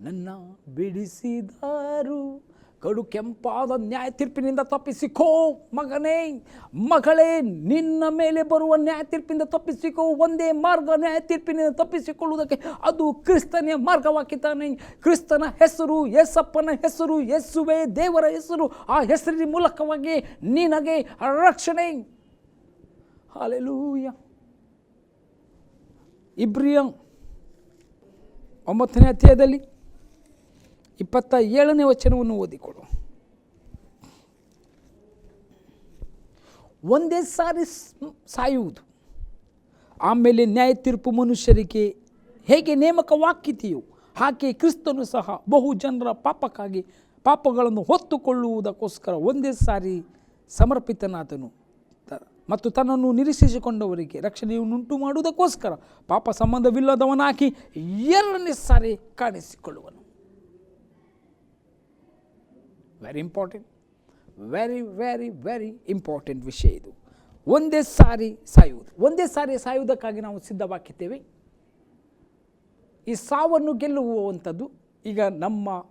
ನನ್ನ ಬಿಡಿಸಿದರು. ಕಡು ಕೆಂಪಾದ ನ್ಯಾಯ ತೀರ್ಪಿನಿಂದ ತಪ್ಪಿಸಿಕೋ ಮಗನೇ. ಮಗಳೇ, ನಿನ್ನ ಮೇಲೆ ಬರುವ ನ್ಯಾಯ ತೀರ್ಪಿನಿಂದ ತಪ್ಪಿಸಿಕೋ. ಒಂದೇ ಮಾರ್ಗ ನ್ಯಾಯ ತೀರ್ಪಿನಿಂದ ತಪ್ಪಿಸಿಕೊಳ್ಳುವುದಕ್ಕೆ ಅದು ಕ್ರಿಸ್ತನೇ ಮಾರ್ಗವಾಗಿದ್ದಾನೆ. ಕ್ರಿಸ್ತನ ಹೆಸರು ಯೇಸಪ್ಪನ ಹೆಸರು, ಯೇಸುವೆ ದೇವರ ಹೆಸರು. ಆ ಹೆಸರಿನ ಮೂಲಕವಾಗಿ ನಿನಗೆ ರಕ್ಷಣೆ. ಹಾಲೆಲೂಯ. ಇಬ್ರಿಯ ಒಂಬತ್ತನೇ ಅಧ್ಯಾಯದಲ್ಲಿ ಇಪ್ಪತ್ತ ಏಳನೇ ವಚನವನ್ನು ಓದಿಕೊಡು ಒಂದೇ ಸಾರಿ ಸಾಯುವುದು. ಆಮೇಲೆ ನ್ಯಾಯ ತೀರ್ಪು ಮನುಷ್ಯರಿಗೆ ಹೇಗೆ ನೇಮಕವಾಕ್ಕಿತೆಯೋ ಹಾಗೆ ಕ್ರಿಸ್ತನು ಸಹ ಬಹು ಜನರ ಪಾಪಕ್ಕಾಗಿ ಪಾಪಗಳನ್ನು ಹೊತ್ತುಕೊಳ್ಳುವುದಕ್ಕೋಸ್ಕರ ಒಂದೇ ಸಾರಿ ಸಮರ್ಪಿತನಾದನು. ಮತ್ತು ತನ್ನನ್ನು ನಿರೀಕ್ಷಿಸಿಕೊಂಡವರಿಗೆ ರಕ್ಷಣೆಯನ್ನುಂಟು ಮಾಡುವುದಕ್ಕೋಸ್ಕರ ಪಾಪ ಸಂಬಂಧವಿಲ್ಲದವನಾಗಿ ಎರಡನೇ ಸಾರಿ ಕಾಣಿಸಿಕೊಳ್ಳುವನು. Very important very very very important ವಿಷಯ ಇದು. ಒಂದೇ ಸಾರಿ ಸಾಯುವುದು. ಒಂದೇ ಸಾರಿ ಸಾಯುವುದಕ್ಕಾಗಿ ನಾವು ಸಿದ್ಧವಾಗಿದ್ದೇವೆ ಈ ಸಾವನ್ನು ಗೆಲ್ಲುವಂಥದ್ದು ಈಗ ನಮ್ಮ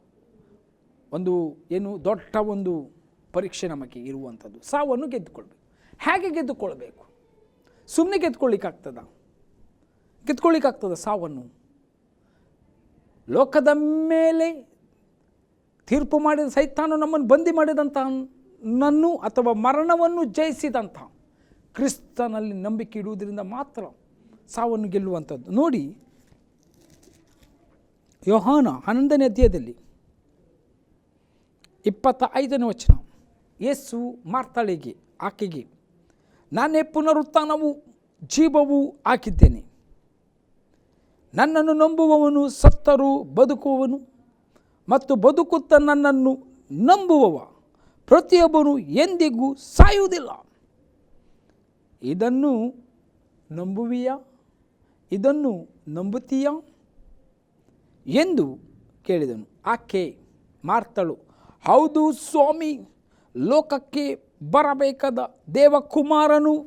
ಒಂದು ಏನು ದೊಡ್ಡ ಒಂದು ಪರೀಕ್ಷೆ ನಮಗೆ ಇರುವಂಥದ್ದು. ಸಾವನ್ನು ಗೆದ್ದುಕೊಳ್ಬೇಕು. ಹೇಗೆ ಗೆದ್ದುಕೊಳ್ಬೇಕು? ಸುಮ್ಮನೆ ಗೆದ್ದುಕೊಳ್ಳಿಕ್ಕಾಗ್ತದ ಗೆದ್ದುಕೊಳ್ಳಿಕ್ಕಾಗ್ತದ ಸಾವನ್ನು? ಲೋಕದ ಮೇಲೆ ತೀರ್ಪು ಮಾಡಿದ ಸೈತಾನು ನಮ್ಮನ್ನು ಬಂದಿ ಮಾಡಿದಂಥ ನನ್ನು ಅಥವಾ ಮರಣವನ್ನು ಜಯಿಸಿದಂಥ ಕ್ರಿಸ್ತನಲ್ಲಿ ನಂಬಿಕೆ ಇಡುವುದರಿಂದ ಮಾತ್ರ ಸಾವನ್ನು ಗೆಲ್ಲುವಂಥದ್ದು. ನೋಡಿ, ಯೋಹಾನ ಹನ್ನೊಂದನೇ ಅಧ್ಯಾಯದಲ್ಲಿ ಇಪ್ಪತ್ತ ಐದನೇ ವಚನ. ಯೇಸು ಮಾರ್ತಾಳೆಗೆ, ಆಕೆಗೆ, ನಾನೇ ಪುನರುತ್ಥಾನವು ಜೀವವೂ ಹಾಕಿದ್ದೇನೆ ನನ್ನನ್ನು ನಂಬುವವನು ಸತ್ತರು ಬದುಕುವವನು ಮತ್ತು ಬದುಕುತ್ತ ನನ್ನನ್ನು ನಂಬುವವ. ಪ್ರತಿಯೊಬ್ಬನು ಎಂದಿಗೂ ಸಾಯುವುದಿಲ್ಲ. ಇದನ್ನು ನಂಬುವಿಯಾ? ಇದನ್ನು ನಂಬುತ್ತೀಯ? ಎಂದು ಕೇಳಿದನು. ಆಕೆ ಮಾರ್ತಳು, ಹೌದು ಸ್ವಾಮಿ, ಲೋಕಕ್ಕೆ ಬರಬೇಕಾದ ದೇವಕುಮಾರನು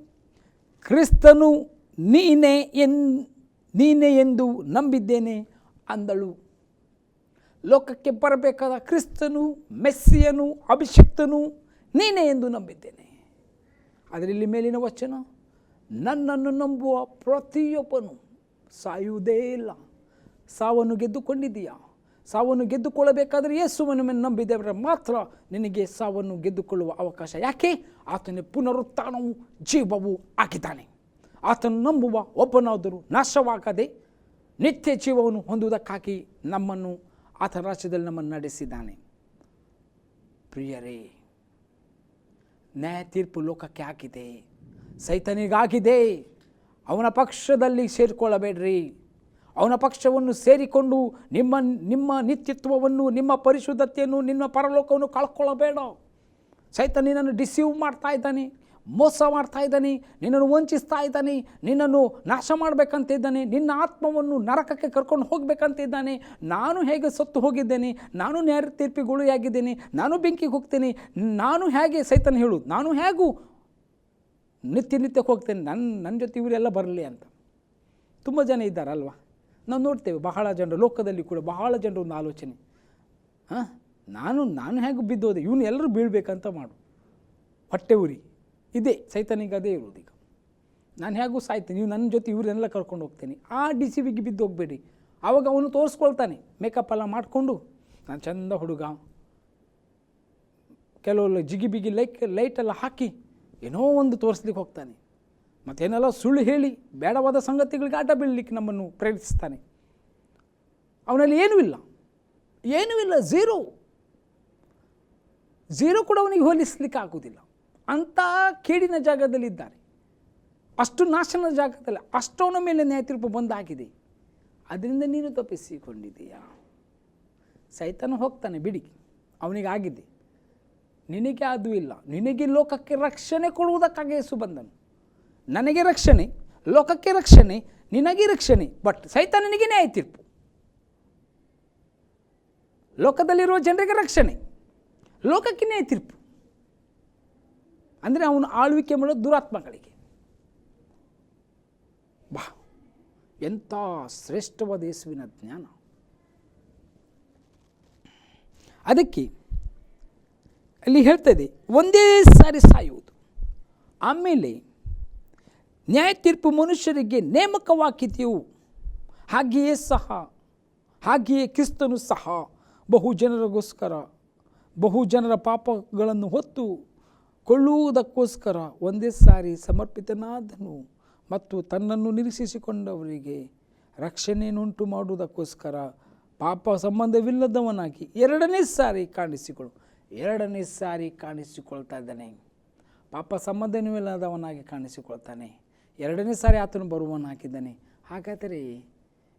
ಕ್ರಿಸ್ತನು ನೀನೇ ಎನ್, ನೀನೇ ಎಂದು ನಂಬಿದ್ದೇನೆ ಅಂದಳು. ಲೋಕಕ್ಕೆ ಬರಬೇಕಾದ ಕ್ರಿಸ್ತನು, ಮೆಸ್ಸಿಯನು, ಅಭಿಷಿಕ್ತನು, ನೀನೇ ಎಂದು ನಂಬಿದ್ದೇನೆ. ಅದರಲ್ಲಿ ಮೇಲಿನ ವಚನ, ನನ್ನನ್ನು ನಂಬುವ ಪ್ರತಿಯೊಬ್ಬನು ಸಾಯುವುದೇ ಇಲ್ಲ. ಸಾವನ್ನು ಗೆದ್ದುಕೊಂಡಿದ್ದೀಯಾ? ಸಾವನ್ನು ಗೆದ್ದುಕೊಳ್ಳಬೇಕಾದರೆ ಯೇಸುವನ್ನು ಮೇಲೆ ನಂಬಿದವರ ಮಾತ್ರ ನಿನಗೆ ಸಾವನ್ನು ಗೆದ್ದುಕೊಳ್ಳುವ ಅವಕಾಶ. ಯಾಕೆ? ಆತನೇ ಪುನರುತ್ಥಾನವು ಜೀವವು ಆಗಿದ್ದಾನೆ. ಆತನು ನಂಬುವ ಒಬ್ಬನಾದರೂ ನಾಶವಾಗದೆ ನಿತ್ಯ ಜೀವವನ್ನು ಹೊಂದುವುದಕ್ಕಾಗಿ ನಮ್ಮನ್ನು ಆತನ ರಾಜ್ಯದಲ್ಲಿ ನಮ್ಮನ್ನು ನಡೆಸಿದ್ದಾನೆ. ಪ್ರಿಯರೇ, ನ್ಯಾಯ ತೀರ್ಪು ಲೋಕಕ್ಕೆ ಹಾಕಿದೆ. ಸೈತನಿಗಾಗಿದೆ. ಅವನ ಪಕ್ಷದಲ್ಲಿ ಸೇರಿಕೊಳ್ಳಬೇಡ್ರಿ. ಅವನ ಪಕ್ಷವನ್ನು ಸೇರಿಕೊಂಡು ನಿಮ್ಮ ನಿಮ್ಮ ನಿತ್ಯತ್ವವನ್ನು, ನಿಮ್ಮ ಪರಿಶುದ್ಧತೆಯನ್ನು, ನಿಮ್ಮ ಪರಲೋಕವನ್ನು ಕಳ್ಕೊಳ್ಳಬೇಡ. ಸೈತ ನಿನ್ನನ್ನು ಡಿಸೀವ್ ಮಾಡ್ತಾ ಇದ್ದಾನೆ. ಮೋಸ ಮಾಡ್ತಾ ಇದ್ದಾನೆ, ನಿನ್ನನ್ನು ವಂಚಿಸ್ತಾ ಇದ್ದಾನೆ, ನಿನ್ನನ್ನು ನಾಶ ಮಾಡಬೇಕಂತ ಇದ್ದಾನೆ, ನಿನ್ನ ಆತ್ಮವನ್ನು ನರಕಕ್ಕೆ ಕರ್ಕೊಂಡು ಹೋಗಬೇಕಂತ ಇದ್ದಾನೆ. ನಾನು ಹೇಗೆ ಸತ್ತು ಹೋಗಿದ್ದೇನೆ, ನಾನು ನೇರ ತೀರ್ಪಿಗೊಳಿಯಾಗಿದ್ದೇನೆ ನಾನು ಬೆಂಕಿಗೆ ಹೋಗ್ತೇನೆ, ನಾನು ಹೇಗೆ ಸೈತನ್ ಹೇಳು, ನಾನು ಹೇಗೂ ನಿತ್ಯ ನಿತ್ಯಕ್ಕೆ ಹೋಗ್ತೇನೆ ನನ್ನ ನನ್ನ ಜೊತೆ ಇವರೆಲ್ಲ ಬರಲಿ ಅಂತ. ತುಂಬ ಜನ ಇದ್ದಾರಲ್ವ? ನಾವು ನೋಡ್ತೇವೆ, ಬಹಳ ಜನರು, ಲೋಕದಲ್ಲಿ ಕೂಡ ಬಹಳ ಜನರು ಒಂದು ಆಲೋಚನೆ. ಹಾಂ? ನಾನು ನಾನು ಹೇಗೆ ಬಿದ್ದೋದೆ, ಇವನು ಎಲ್ಲರೂ ಬೀಳಬೇಕಂತ ಮಾಡು. ಹೊಟ್ಟೆ ಉರಿ. ಇದೆ, ಸೈತನಿಗೆ ಅದೇ ಇರುವುದೀಗ ನಾನು ಹೇಗೂ ಸಾಯ್ತೀನಿ, ನೀವು ನನ್ನ ಜೊತೆ ಇವರೆಲ್ಲ ಕರ್ಕೊಂಡು ಹೋಗ್ತೀನಿ. ಆ ಡಿ ಸಿ ಬಿಗೆ ಬಿದ್ದು ಹೋಗಬೇಡಿ. ಆವಾಗ ಅವನು ತೋರಿಸ್ಕೊಳ್ತಾನೆ ಮೇಕಪ್ ಎಲ್ಲ ಮಾಡಿಕೊಂಡು, ನಾನು ಚಂದ ಹುಡುಗ. ಕೆಲವು ಜಿಗಿ ಬಿಗಿ ಲೈಕ್ ಲೈಟೆಲ್ಲ ಹಾಕಿ, ಏನೋ ಒಂದು ತೋರಿಸ್ಲಿಕ್ಕೆ ಹೋಗ್ತಾನೆ. ಮತ್ತೇನೆಲ್ಲ ಸುಳ್ಳು ಹೇಳಿ, ಬೇಡವಾದ ಸಂಗತಿಗಳಿಗೆ ಆಟ ಬೀಳಲಿಕ್ಕೆ ನಮ್ಮನ್ನು ಪ್ರೇರಿಸ್ತಾನೆ ಅವನಲ್ಲಿ ಏನೂ ಇಲ್ಲ. ಏನೂ ಇಲ್ಲ ಝೀರೋ ಝೀರೋ ಕೂಡ ಅವನಿಗೆ ಹೋಲಿಸ್ಲಿಕ್ಕೆ ಆಗೋದಿಲ್ಲ ಅಂಥ ಕೇಡಿನ ಜಾಗದಲ್ಲಿದ್ದಾರೆ. ಅಷ್ಟು ನಾಶನ ಜಾಗದಲ್ಲಿ ಅಷ್ಟವನ ಮೇಲೆ ನ್ಯಾಯ ತೀರ್ಪು ಬಂದಾಗಿದೆ. ಅದರಿಂದ ನೀನು ತಪ್ಪಿಸಿಕೊಂಡಿದೆಯಾ ಸೈತಾನ ಹೋಗ್ತಾನೆ, ಬಿಡಿ. ಅವನಿಗಾಗಿದೆ. ನಿನಗೆ ಅದು ಇಲ್ಲ. ನಿನಗೆ ಲೋಕಕ್ಕೆ ರಕ್ಷಣೆ ಕೊಡುವುದಕ್ಕಾಗಿ ಯೇಸು ಬಂದನು. ನನಗೆ ರಕ್ಷಣೆ, ಲೋಕಕ್ಕೆ ರಕ್ಷಣೆ, ನಿನಗೆ ರಕ್ಷಣೆ. ಬಟ್ ಸೈತಾನನಿಗೆ ನ್ಯಾಯ ತೀರ್ಪು. ಲೋಕದಲ್ಲಿರುವ ಜನರಿಗೆ ರಕ್ಷಣೆ. ಲೋಕಕ್ಕೆ ನ್ಯಾಯ ತೀರ್ಪು. ಅಂದರೆ ಅವನು ಆಳ್ವಿಕೆ ಮಾಡೋದು ದುರಾತ್ಮಗಳಿಗೆ. ಬಾ. ಎಂಥ ಶ್ರೇಷ್ಠವಾದ ಯೇಸುವಿನ ಜ್ಞಾನ. ಅದಕ್ಕೆ ಅಲ್ಲಿ ಹೇಳ್ತಾ ಇದೆ, ಒಂದೇ ಸಾರಿ ಸಾಯುವುದು. ಆಮೇಲೆ ನ್ಯಾಯ ತೀರ್ಪು ಮನುಷ್ಯರಿಗೆ ನೇಮಕವಾಗಿದೆಯು, ಹಾಗೆಯೇ ಸಹ, ಹಾಗೆಯೇ ಕ್ರಿಸ್ತನು ಸಹ ಬಹು ಜನರಿಗೋಸ್ಕರ, ಬಹು ಜನರ ಪಾಪಗಳನ್ನು ಹೊತ್ತು ಕೊಳ್ಳುವುದಕ್ಕೋಸ್ಕರ ಒಂದೇ ಸಾರಿ ಸಮರ್ಪಿತನಾದನು ಮತ್ತು ತನ್ನನ್ನು ನಿರೀಕ್ಷಿಸಿಕೊಂಡವರಿಗೆ ರಕ್ಷಣೆಯನ್ನುಂಟು ಮಾಡುವುದಕ್ಕೋಸ್ಕರ ಪಾಪ ಸಂಬಂಧವಿಲ್ಲದವನಾಗಿ ಎರಡನೇ ಸಾರಿ ಕಾಣಿಸಿಕೊಳ್ಳು. ಎರಡನೇ ಸಾರಿ ಕಾಣಿಸಿಕೊಳ್ತಾ ಇದ್ದಾನೆ. ಪಾಪ ಸಂಬಂಧವಿಲ್ಲದವನಾಗಿ ಕಾಣಿಸಿಕೊಳ್ತಾನೆ. ಎರಡನೇ ಸಾರಿ ಆತನು ಬರುವವನಾಗಿದ್ದಾನೆ. ಹಾಗಾದರೆ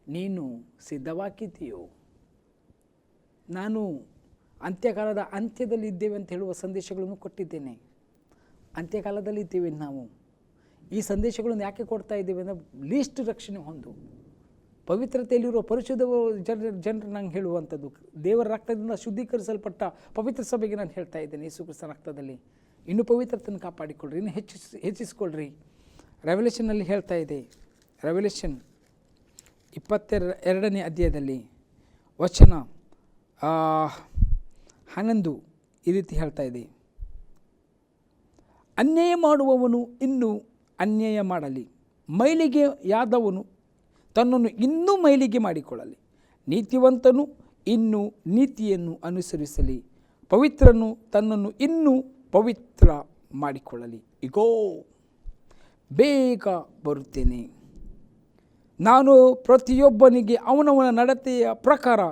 ನೀನು ಸಿದ್ಧವಾಗಿದ್ದೀಯೋ? ನಾನು ಅಂತ್ಯಕಾಲದ ಅಂತ್ಯದಲ್ಲಿ ಇದ್ದೇವೆ ಅಂತ ಹೇಳುವ ಸಂದೇಶಗಳನ್ನು ಕೊಟ್ಟಿದ್ದೇನೆ. ಅಂತ್ಯಕಾಲದಲ್ಲಿ ಇದ್ದೀವಿ ನಾವು. ಈ ಸಂದೇಶಗಳನ್ನು ಯಾಕೆ ಕೊಡ್ತಾ ಇದ್ದೀವಿ ಅಂದರೆ ಲೀಸ್ಟ್ ರಕ್ಷಣೆ ಹೊಂದು ಪವಿತ್ರತೆಯಲ್ಲಿರುವ ಪರಿಶುದ್ಧ ಜನ, ಜನರು ನಂಗೆ ಹೇಳುವಂಥದ್ದು. ದೇವರ ರಕ್ತದಿಂದ ಶುದ್ಧೀಕರಿಸಲ್ಪಟ್ಟ ಪವಿತ್ರ ಸಭೆಗೆ ನಾನು ಹೇಳ್ತಾ ಇದ್ದೇನೆ ಯೇಸು ಕ್ರಿಸ್ತ ರಕ್ತದಲ್ಲಿ. ಇನ್ನೂ ಪವಿತ್ರತೆಯನ್ನು ಕಾಪಾಡಿಕೊಳ್ಳ್ರಿ, ಇನ್ನು ಹೆಚ್ಚಿಸ್ ಹೆಚ್ಚಿಸ್ಕೊಳ್ರಿ. ರೆವಲ್ಯೂಷನಲ್ಲಿ ಹೇಳ್ತಾ ಇದೆ, ರೆವಲ್ಯೂಷನ್ ಇಪ್ಪತ್ತೆರ, ಎರಡನೇ ಅಧ್ಯಾಯದಲ್ಲಿ ವಚನ ಹನ್ನೊಂದು ಈ ರೀತಿ ಹೇಳ್ತಾ ಇದೆ. ಅನ್ಯಾಯ ಮಾಡುವವನು ಇನ್ನೂ ಅನ್ಯಾಯ ಮಾಡಲಿ. ಮೈಲಿಗೆ ಯಾದವನು ತನ್ನನ್ನು ಇನ್ನೂ ಮೈಲಿಗೆ ಮಾಡಿಕೊಳ್ಳಲಿ. ನೀತಿವಂತನು ಇನ್ನೂ ನೀತಿಯನ್ನು ಅನುಸರಿಸಲಿ. ಪವಿತ್ರನು ತನ್ನನ್ನು ಇನ್ನೂ ಪವಿತ್ರ ಮಾಡಿಕೊಳ್ಳಲಿ. ಇಗೋ, ಬೇಗ ಬರುತ್ತೇನೆ. ನಾನು ಪ್ರತಿಯೊಬ್ಬನಿಗೆ ಅವನವನ ನಡತೆಯ ಪ್ರಕಾರ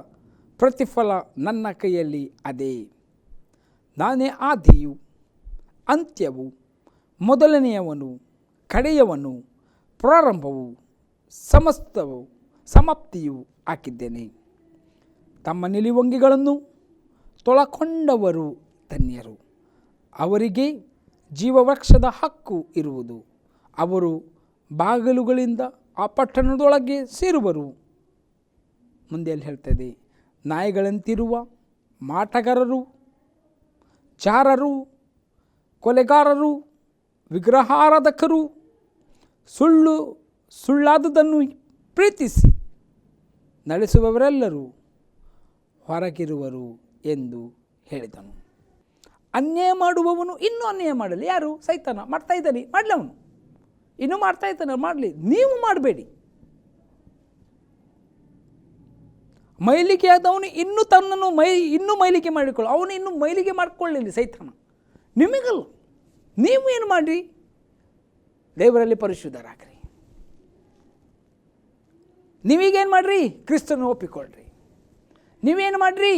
ಪ್ರತಿಫಲ ನನ್ನ ಕೈಯಲ್ಲಿ ಅದೇ. ನಾನೇ ಆದಿಯು ಅಂತ್ಯವು ಮೊದಲನೆಯವನು, ಕಡೆಯವನು, ಪ್ರಾರಂಭವು, ಸಮಸ್ತವು, ಸಮಾಪ್ತಿಯು ಹಾಕಿದ್ದೇನೆ. ತಮ್ಮ ನಿಲುವಂಗಿಗಳನ್ನು ತೊಳಕೊಂಡವರು ಧನ್ಯರು. ಅವರಿಗೆ ಜೀವವೃಕ್ಷದ ಹಕ್ಕು ಇರುವುದು. ಅವರು ಬಾಗಿಲುಗಳಿಂದ ಆ ಪಟ್ಟಣದೊಳಗೆ ಸೇರುವರು. ಮುಂದೆ ಅಲ್ಲಿ ಹೇಳ್ತದೆ, ನಾಯಿಗಳಂತಿರುವ ಮಾಟಗಾರರು ಚಾರರು ಕೊಲೆಗಾರರು, ವಿಗ್ರಹಾರಾಧಕರು, ಸುಳ್ಳು ಸುಳ್ಳಾದುದನ್ನು ಪ್ರೀತಿಸಿ ನಡೆಸುವವರೆಲ್ಲರೂ ಹೊರಗಿರುವರು ಎಂದು ಹೇಳಿದನು. ಅನ್ಯಾಯ ಮಾಡುವವನು ಇನ್ನೂ ಅನ್ಯಾಯ ಮಾಡಲಿ. ಯಾರು? ಸೈತಾನ. ಮಾಡ್ತಾ ಇದ್ದಾನೆ. ಅವನು ಇನ್ನೂ ಮಾಡ್ತಾ ಇದ್ದಾನೆ. ಮಾಡಲಿ. ನೀವು ಮಾಡಬೇಡಿ. ಮೈಲಿಗೆ ಆದವನು ಇನ್ನೂ ತನ್ನನ್ನು ಮೈ, ಇನ್ನೂ ಮೈಲಿಗೆ ಮಾಡಿಕೊಳ್ಳು. ಅವನು ಇನ್ನೂ ಮೈಲಿಗೆ ಮಾಡಿಕೊಳ್ಳಲಿ ಸೈತಾನ. ನಿಮಗಲ್ಲ. ನೀವು ಏನು ಮಾಡಿರಿ? ದೇವರಲ್ಲಿ ಪರಿಶುದ್ಧರಾಗ್ರಿ. ನೀವೀಗೇನು ಮಾಡಿರಿ? ಕ್ರಿಸ್ತನ ಒಪ್ಪಿಕೊಳ್ಳ್ರಿ ನೀವೇನು ಮಾಡಿರಿ?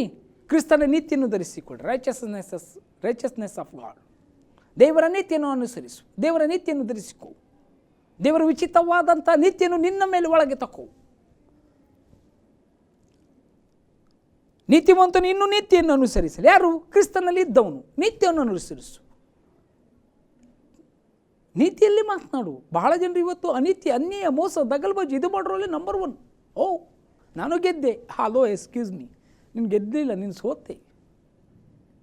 ಕ್ರಿಸ್ತನ ನೀತಿಯನ್ನು ಧರಿಸಿಕೊಳ್ಳ್ರಿ ರೈಚಸ್ನೆಸ್ ರೈಚಸ್ನೆಸ್ ಆಫ್ ಗಾಡ್ ದೇವರ ನೀತಿಯನ್ನು ಅನುಸರಿಸು. ದೇವರ ನೀತಿಯನ್ನು ಧರಿಸಿಕೊ. ದೇವರ ವಿಚಿತವಾದಂಥ ನೀತಿಯನ್ನು ನಿನ್ನ ಮೇಲೆ ಒಳಗೆ ತಕೋ. ನೀತಿವಂತನು ಇನ್ನೂ ನೀತಿಯನ್ನು ಅನುಸರಿಸಲಿ. ಯಾರು? ಕ್ರಿಸ್ತನಲ್ಲಿ ಇದ್ದವನು. ನೀತಿಯನ್ನು ಅನುಸರಿಸು. ನೀತಿಯಲ್ಲಿ ಮಾತನಾಡು. ಬಹಳ ಜನರು ಇವತ್ತು ಅನೀತಿ, ಅನ್ಯಾಯ, ಮೋಸ ದಗಲ್ಬಾಜು ಇದು ಮಾಡೋರಲ್ಲಿ ನಂಬರ್ ಒನ್ ಓ, ನಾನು ಗೆದ್ದೆ. ಹಲೋ ಎಕ್ಸ್ಕ್ಯೂಸ್ ಮೀ ನೀನು ಗೆದ್ದಿಲ್ಲ, ನೀನು ಸೋತೆ.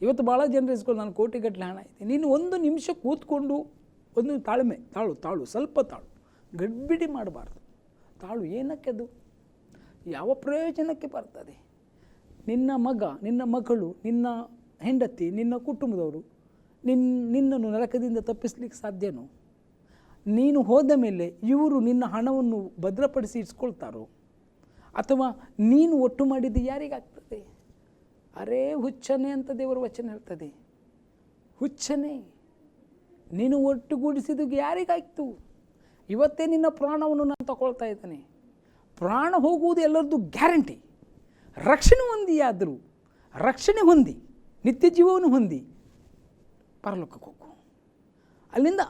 ಇವತ್ತು ಭಾಳ ಜನರು ಇಸ್ಕೊಂಡು ನಾನು ಕೋಟಿಗಟ್ಟಲೆ ಹಣ ಐತೆ ನೀನು ಒಂದು ನಿಮಿಷ ಕೂತ್ಕೊಂಡು, ಒಂದು ತಾಳ್ಮೆ, ತಾಳು ತಾಳು, ಸ್ವಲ್ಪ ತಾಳು. ಗಡ್ಬಿಡಿ ಮಾಡಬಾರ್ದು. ತಾಳು ಏನಕ್ಕೆ ಅದು? ಯಾವ ಪ್ರಯೋಜನಕ್ಕೆ ಬರ್ತದೆ? ನಿನ್ನ ಮಗ, ನಿನ್ನ ಮಗಳು, ನಿನ್ನ ಹೆಂಡತಿ, ನಿನ್ನ ಕುಟುಂಬದವರು ನಿನ್ನ ನಿನ್ನನ್ನು ನರಕದಿಂದ ತಪ್ಪಿಸ್ಲಿಕ್ಕೆ ಸಾಧ್ಯನೋ? ನೀನು ಹೋದ ಮೇಲೆ ಇವರು ನಿನ್ನ ಹಣವನ್ನು ಭದ್ರಪಡಿಸಿ ಇಟ್ಕೊಳ್ತಾರೋ ಅಥವಾ ನೀನು ಒಟ್ಟು ಮಾಡಿದ್ದು ಯಾರಿಗಾಗ್ತದೆ ಅರೇ ಹುಚ್ಚನೆ ಅಂತ ದೇವರ ವಚನ ಹೇಳ್ತದೆ. ಹುಚ್ಚನೆ. ನೀನು ಒಟ್ಟುಗೂಡಿಸಿದ್ದು ಯಾರಿಗಾಯ್ತು? ಇವತ್ತೇ ನಿನ್ನ ಪ್ರಾಣವನ್ನು ನಾನು ತಗೊಳ್ತಾ ಇದ್ದೇನೆ. ಪ್ರಾಣ ಹೋಗುವುದು ಎಲ್ಲರದ್ದು ಗ್ಯಾರಂಟಿ. ರಕ್ಷಣೆ ಹೊಂದಿಯಾದರೂ, ರಕ್ಷಣೆ ಹೊಂದಿ, ನಿತ್ಯ ಜೀವವನ್ನು ಹೊಂದಿ ಪರಲೋಕಕ್ಕೆ ಹೋಗು. ಅಲ್ಲಿಂದ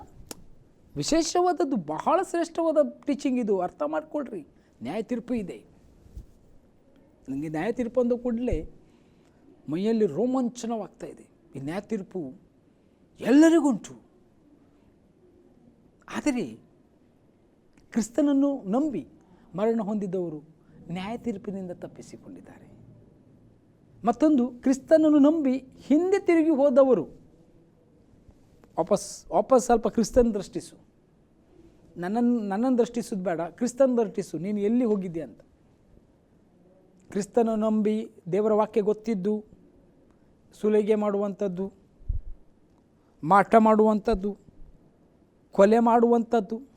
ವಿಶೇಷವಾದದ್ದು, ಬಹಳ ಶ್ರೇಷ್ಠವಾದ ಟೀಚಿಂಗ್ ಇದು. ಅರ್ಥ ಮಾಡಿಕೊಳ್ರಿ. ನ್ಯಾಯ ತೀರ್ಪು ಇದೆ. ನನಗೆ ನ್ಯಾಯ ತೀರ್ಪು ಅಂದ ಕೂಡಲೇ ಮೈಯಲ್ಲಿ ರೋಮಾಂಚನವಾಗ್ತಾ ಇದೆ. ಈ ನ್ಯಾಯ ತೀರ್ಪು ಎಲ್ಲರಿಗುಂಟು. ಆದರೆ, ಕ್ರಿಸ್ತನನ್ನು ನಂಬಿ ಮರಣ ಹೊಂದಿದ್ದವರು ನ್ಯಾಯ ತೀರ್ಪಿನಿಂದ ತಪ್ಪಿಸಿಕೊಂಡಿದ್ದಾರೆ. ಮತ್ತೊಂದು, ಕ್ರಿಸ್ತನನ್ನು ನಂಬಿ ಹಿಂದೆ ತಿರುಗಿ ಹೋದವರು. ವಾಪಸ್ ವಾಪಸ್ ಸ್ವಲ್ಪ ಕ್ರಿಸ್ತನ ದೃಷ್ಟಿಸು. ನನ್ನನ್ನು ನನ್ನನ್ನು ದೃಷ್ಟಿಸೋದು ಬೇಡ, ಕ್ರಿಸ್ತನ ದೃಷ್ಟಿಸು, ನೀನು ಎಲ್ಲಿ ಹೋಗಿದ್ದೆ ಅಂತ. ಕ್ರಿಸ್ತನ ನಂಬಿ ದೇವರ ವಾಕ್ಯ ಗೊತ್ತಿದ್ದು, ಸುಲಿಗೆ ಮಾಡುವಂಥದ್ದು, ಮಾಟ ಮಾಡುವಂಥದ್ದು, ಕೊಲೆ ಮಾಡುವಂಥದ್ದು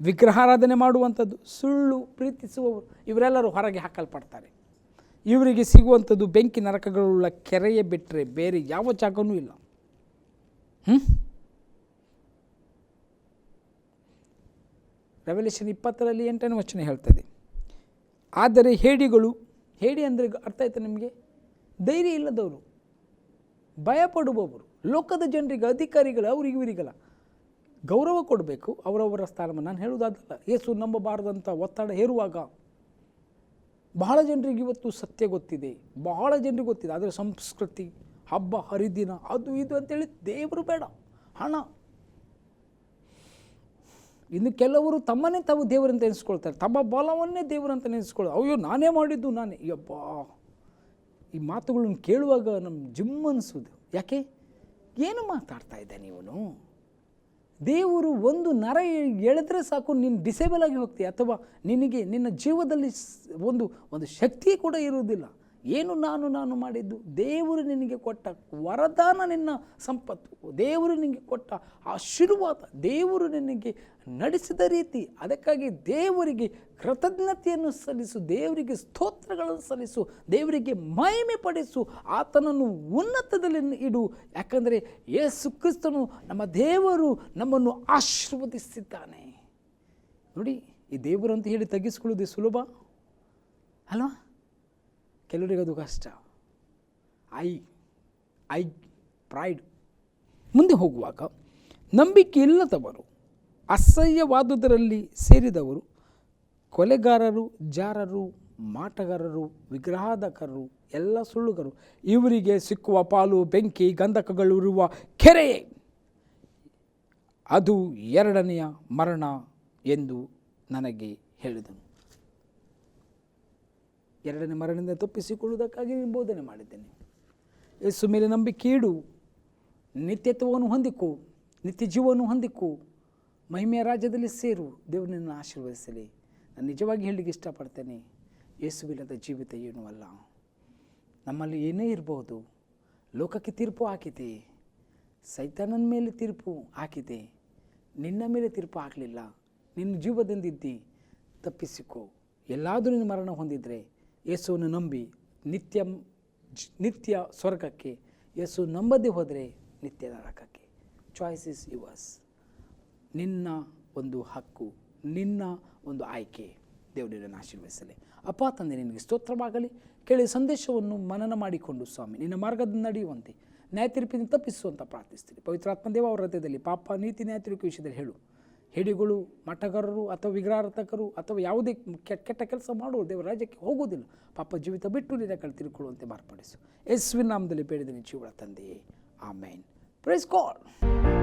ವಿಗ್ರಹಾರಾಧನೆ ಮಾಡುವಂಥದ್ದು, ಸುಳ್ಳು ಪ್ರೀತಿಸುವವರು, ಇವರೆಲ್ಲರೂ ಹೊರಗೆ ಹಾಕಲ್ಪಡ್ತಾರೆ. ಇವರಿಗೆ ಸಿಗುವಂಥದ್ದು ಬೆಂಕಿ ನರಕಗಳುಳ್ಳ ಕೆರೆಯೇ ಬಿಟ್ಟರೆ ಬೇರೆ ಯಾವ ಜಾಗವೂ ಇಲ್ಲ. ಹ್ಞೂ ರೆವಲ್ಯೂಷನ್ ಇಪ್ಪತ್ತರಲ್ಲಿ ಎಂಟನೇ ವಚನ ಹೇಳ್ತದೆ. ಆದರೆ ಹೇಡಿಗಳು, ಹೇಡಿ ಅಂದರೆ ಅರ್ಥ ಆಯ್ತು ನಿಮಗೆ? ಧೈರ್ಯ ಇಲ್ಲದವರು, ಭಯಪಡುವವರು, ಲೋಕದ ಜನರಿಗೆ, ಅಧಿಕಾರಿಗಳು, ಅವ್ರಿಗೆ, ಇವರಿಗಲ್ಲ ಗೌರವ ಕೊಡಬೇಕು, ಅವರವರ ಸ್ಥಾನವನ್ನು. ನಾನು ಹೇಳುವುದಾದಲ್ಲ, ಏಸು ನಂಬಬಾರದಂಥ ಒತ್ತಡ ಹೇರುವಾಗ ಬಹಳ ಜನರಿಗೆ ಇವತ್ತು ಸತ್ಯ ಗೊತ್ತಿದೆ. ಬಹಳ ಜನರಿಗೆ ಗೊತ್ತಿದೆ. ಆದರೆ ಸಂಸ್ಕೃತಿ, ಹಬ್ಬ, ಹರಿದಿನ, ಅದು ಇದು ಅಂತೇಳಿ ದೇವರು ಬೇಡ. ಹಣ. ಇನ್ನು ಕೆಲವರು ತಮ್ಮನ್ನೇ ತಾವು ದೇವರಂತ ಎನಿಸ್ಕೊಳ್ತಾರೆ. ತಮ್ಮ ಬಲವನ್ನೇ ದೇವರಂತ ನೆನೆಸ್ಕೊಳ್ತಾರೆ ಅಯ್ಯೋ, ನಾನೇ ಮಾಡಿದ್ದು, ನಾನೇ. ಯಪ್ಪ ಈ ಮಾತುಗಳನ್ನು ಕೇಳುವಾಗ ನಮ್ಮ ಜಿಮ್ ಅನಿಸೋದು ಯಾಕೆ? ಏನು ಮಾತಾಡ್ತಾ ಇದ್ದೆ ನೀವನು? ದೇವರು ಒಂದು ನರ ಎಳೆದ್ರೆ ಸಾಕು, ನೀನು ಡಿಸೇಬಲ್ ಆಗಿ ಹೋಗ್ತೀಯ, ಅಥವಾ ನಿನಗೆ ನಿನ್ನ ಜೀವದಲ್ಲಿ ಒಂದು ಒಂದು ಶಕ್ತಿ ಕೂಡ ಇರುವುದಿಲ್ಲ. ಏನು ನಾನು ನಾನು ಮಾಡಿದ್ದು? ದೇವರು ನಿನಗೆ ಕೊಟ್ಟ ವರದಾನ ನಿನ್ನ ಸಂಪತ್ತು. ದೇವರು ನಿನಗೆ ಕೊಟ್ಟ ಆಶೀರ್ವಾದ ದೇವರು ನಿನಗೆ ನಡೆಸಿದ ರೀತಿ. ಅದಕ್ಕಾಗಿ ದೇವರಿಗೆ ಕೃತಜ್ಞತೆಯನ್ನು ಸಲ್ಲಿಸು, ದೇವರಿಗೆ ಸ್ತೋತ್ರಗಳನ್ನು ಸಲ್ಲಿಸು, ದೇವರಿಗೆ ಮಹಿಮೆ ಪಡಿಸು, ಆತನನ್ನು ಉನ್ನತದಲ್ಲಿ ಇಡು. ಯಾಕಂದರೆ ಯೇಸು ಕ್ರಿಸ್ತನು ನಮ್ಮ ದೇವರು ನಮ್ಮನ್ನು ಆಶೀರ್ವದಿಸಿದ್ದಾನೆ. ನೋಡಿ, ಈ ದೇವರು ಅಂತ ಹೇಳಿ ತಗ್ಗಿಸ್ಕೊಳ್ಳೋದು ಸುಲಭ? ಅಲ್ವಾ? ಕೆಲವರಿಗೆ ಅದು ಕಷ್ಟ. ಐ ಐ ಪ್ರೈಡ್ ಮುಂದೆ ಹೋಗುವಾಗ ನಂಬಿಕೆ ಇಲ್ಲದವರು ಅಸಹ್ಯವಾದುದರಲ್ಲಿ ಸೇರಿದವರು, ಕೊಲೆಗಾರರು, ಜಾರರು, ಮಾಟಗಾರರು, ವಿಗ್ರಹಾಧಕರು, ಎಲ್ಲ ಸುಳ್ಳುಗರು, ಇವರಿಗೆ ಸಿಕ್ಕುವ ಪಾಲು, ಬೆಂಕಿ, ಗಂಧಕಗಳು ಇರುವ ಕೆರೆ. ಅದು ಎರಡನೆಯ ಮರಣ ಎಂದು ನನಗೆ ಹೇಳಿದನು. ಎರಡನೇ ಮರಣದಿಂದ ತಪ್ಪಿಸಿಕೊಳ್ಳುವುದಕ್ಕಾಗಿ ನೀನು ಬೋಧನೆ ಮಾಡಿದ್ದೇನೆ. ಯೇಸು ಮೇಲೆ ನಂಬಿಕೆ ಇಡು. ನಿತ್ಯತ್ವವನ್ನು ಹೊಂದಿಕೋ. ನಿತ್ಯ ಜೀವವನ್ನು ಹೊಂದಿಕೋ. ಮಹಿಮೆಯ ರಾಜ್ಯದಲ್ಲಿ ಸೇರು. ದೇವರನ್ನು ಆಶೀರ್ವದಿಸಲಿ. ನಾನು ನಿಜವಾಗಿ ಹೇಳಲಿಕ್ಕೆ ಇಷ್ಟಪಡ್ತೇನೆ. ಯೇಸುವಿಲ್ಲದ ಜೀವಿತ ಏನೂ ಅಲ್ಲ. ನಮ್ಮಲ್ಲಿ ಏನೇ ಇರಬಹುದು ಲೋಕಕ್ಕೆ ತೀರ್ಪು ಹಾಕಿದೆ. ಸೈತಾನನ ಮೇಲೆ ತೀರ್ಪು ಹಾಕಿದೆ. ನಿನ್ನ ಮೇಲೆ ತೀರ್ಪು ಹಾಕಲಿಲ್ಲ. ನಿನ್ನ ಜೀವದಿಂದಿದ್ದಿ. ತಪ್ಪಿಸಿಕೋ. ಎಲ್ಲಾದರೂ ನೀನು ಮರಣ ಹೊಂದಿದರೆ ಯೇಸುವನ್ನು ನಂಬಿ ನಿತ್ಯ ನಿತ್ಯ ಸ್ವರ್ಗಕ್ಕೆ ಯೇಸು ನಂಬದೇ ಹೋದರೆ ನಿತ್ಯ ನರಕಕ್ಕೆ. ಚಾಯ್ಸ್ ಇಸ್ ಯುವರ್ಸ್ ನಿನ್ನ ಒಂದು ಹಕ್ಕು, ನಿನ್ನ ಒಂದು ಆಯ್ಕೆ ದೇವರನ್ನು ಆಶೀರ್ವದಿಸಲಿ. ಅಪ್ಪ ತಂದೆ, ನಿನಗೆ ಸ್ತೋತ್ರವಾಗಲಿ. ಕೇಳಿ ಸಂದೇಶವನ್ನು ಮನನ ಮಾಡಿಕೊಂಡು ಸ್ವಾಮಿ, ನಿನ್ನ ಮಾರ್ಗದ ನಡೆಯುವಂತೆ ನ್ಯಾಯತಿರುಪಿನಿಂದ ತಪ್ಪಿಸುವಂತ ಪ್ರಾರ್ಥಿಸ್ತೀನಿ. ಪವಿತ್ರಾತ್ಮದೇವ ಅವರ ಹೃದಯದಲ್ಲಿ ಪಾಪ, ನೀತಿ, ನ್ಯಾಯತಿರುಪಿ ವಿಷಯದಲ್ಲಿ ಹೇಳು. ಹೇಡಿಗಳು, ಮಠಗಾರರು ಅಥವಾ ವಿಗ್ರಹಾರ್ಥಕರು ಅಥವಾ ಯಾವುದೇ ಕೆಟ್ಟ ಕೆಟ್ಟ ಕೆಲಸ ಮಾಡುವ ದೇವರ ರಾಜ್ಯಕ್ಕೆ ಹೋಗುವುದಿಲ್ಲ. ಪಾಪ ಜೀವಿತ ಬಿಟ್ಟು ನಿನ್ನ ಕಡೆ ತಿಳ್ಕೊಳ್ಳುವಂತೆ ಮಾರ್ಪಡಿಸು. ಯೇಸುವಿನ ನಾಮದಲ್ಲಿ ಬೇಡಿದ ಜೀವಳ ತಂದೆಯೇ. ಆಮೇನ್. ಪ್ರೈಸ್ ಕಾಲ್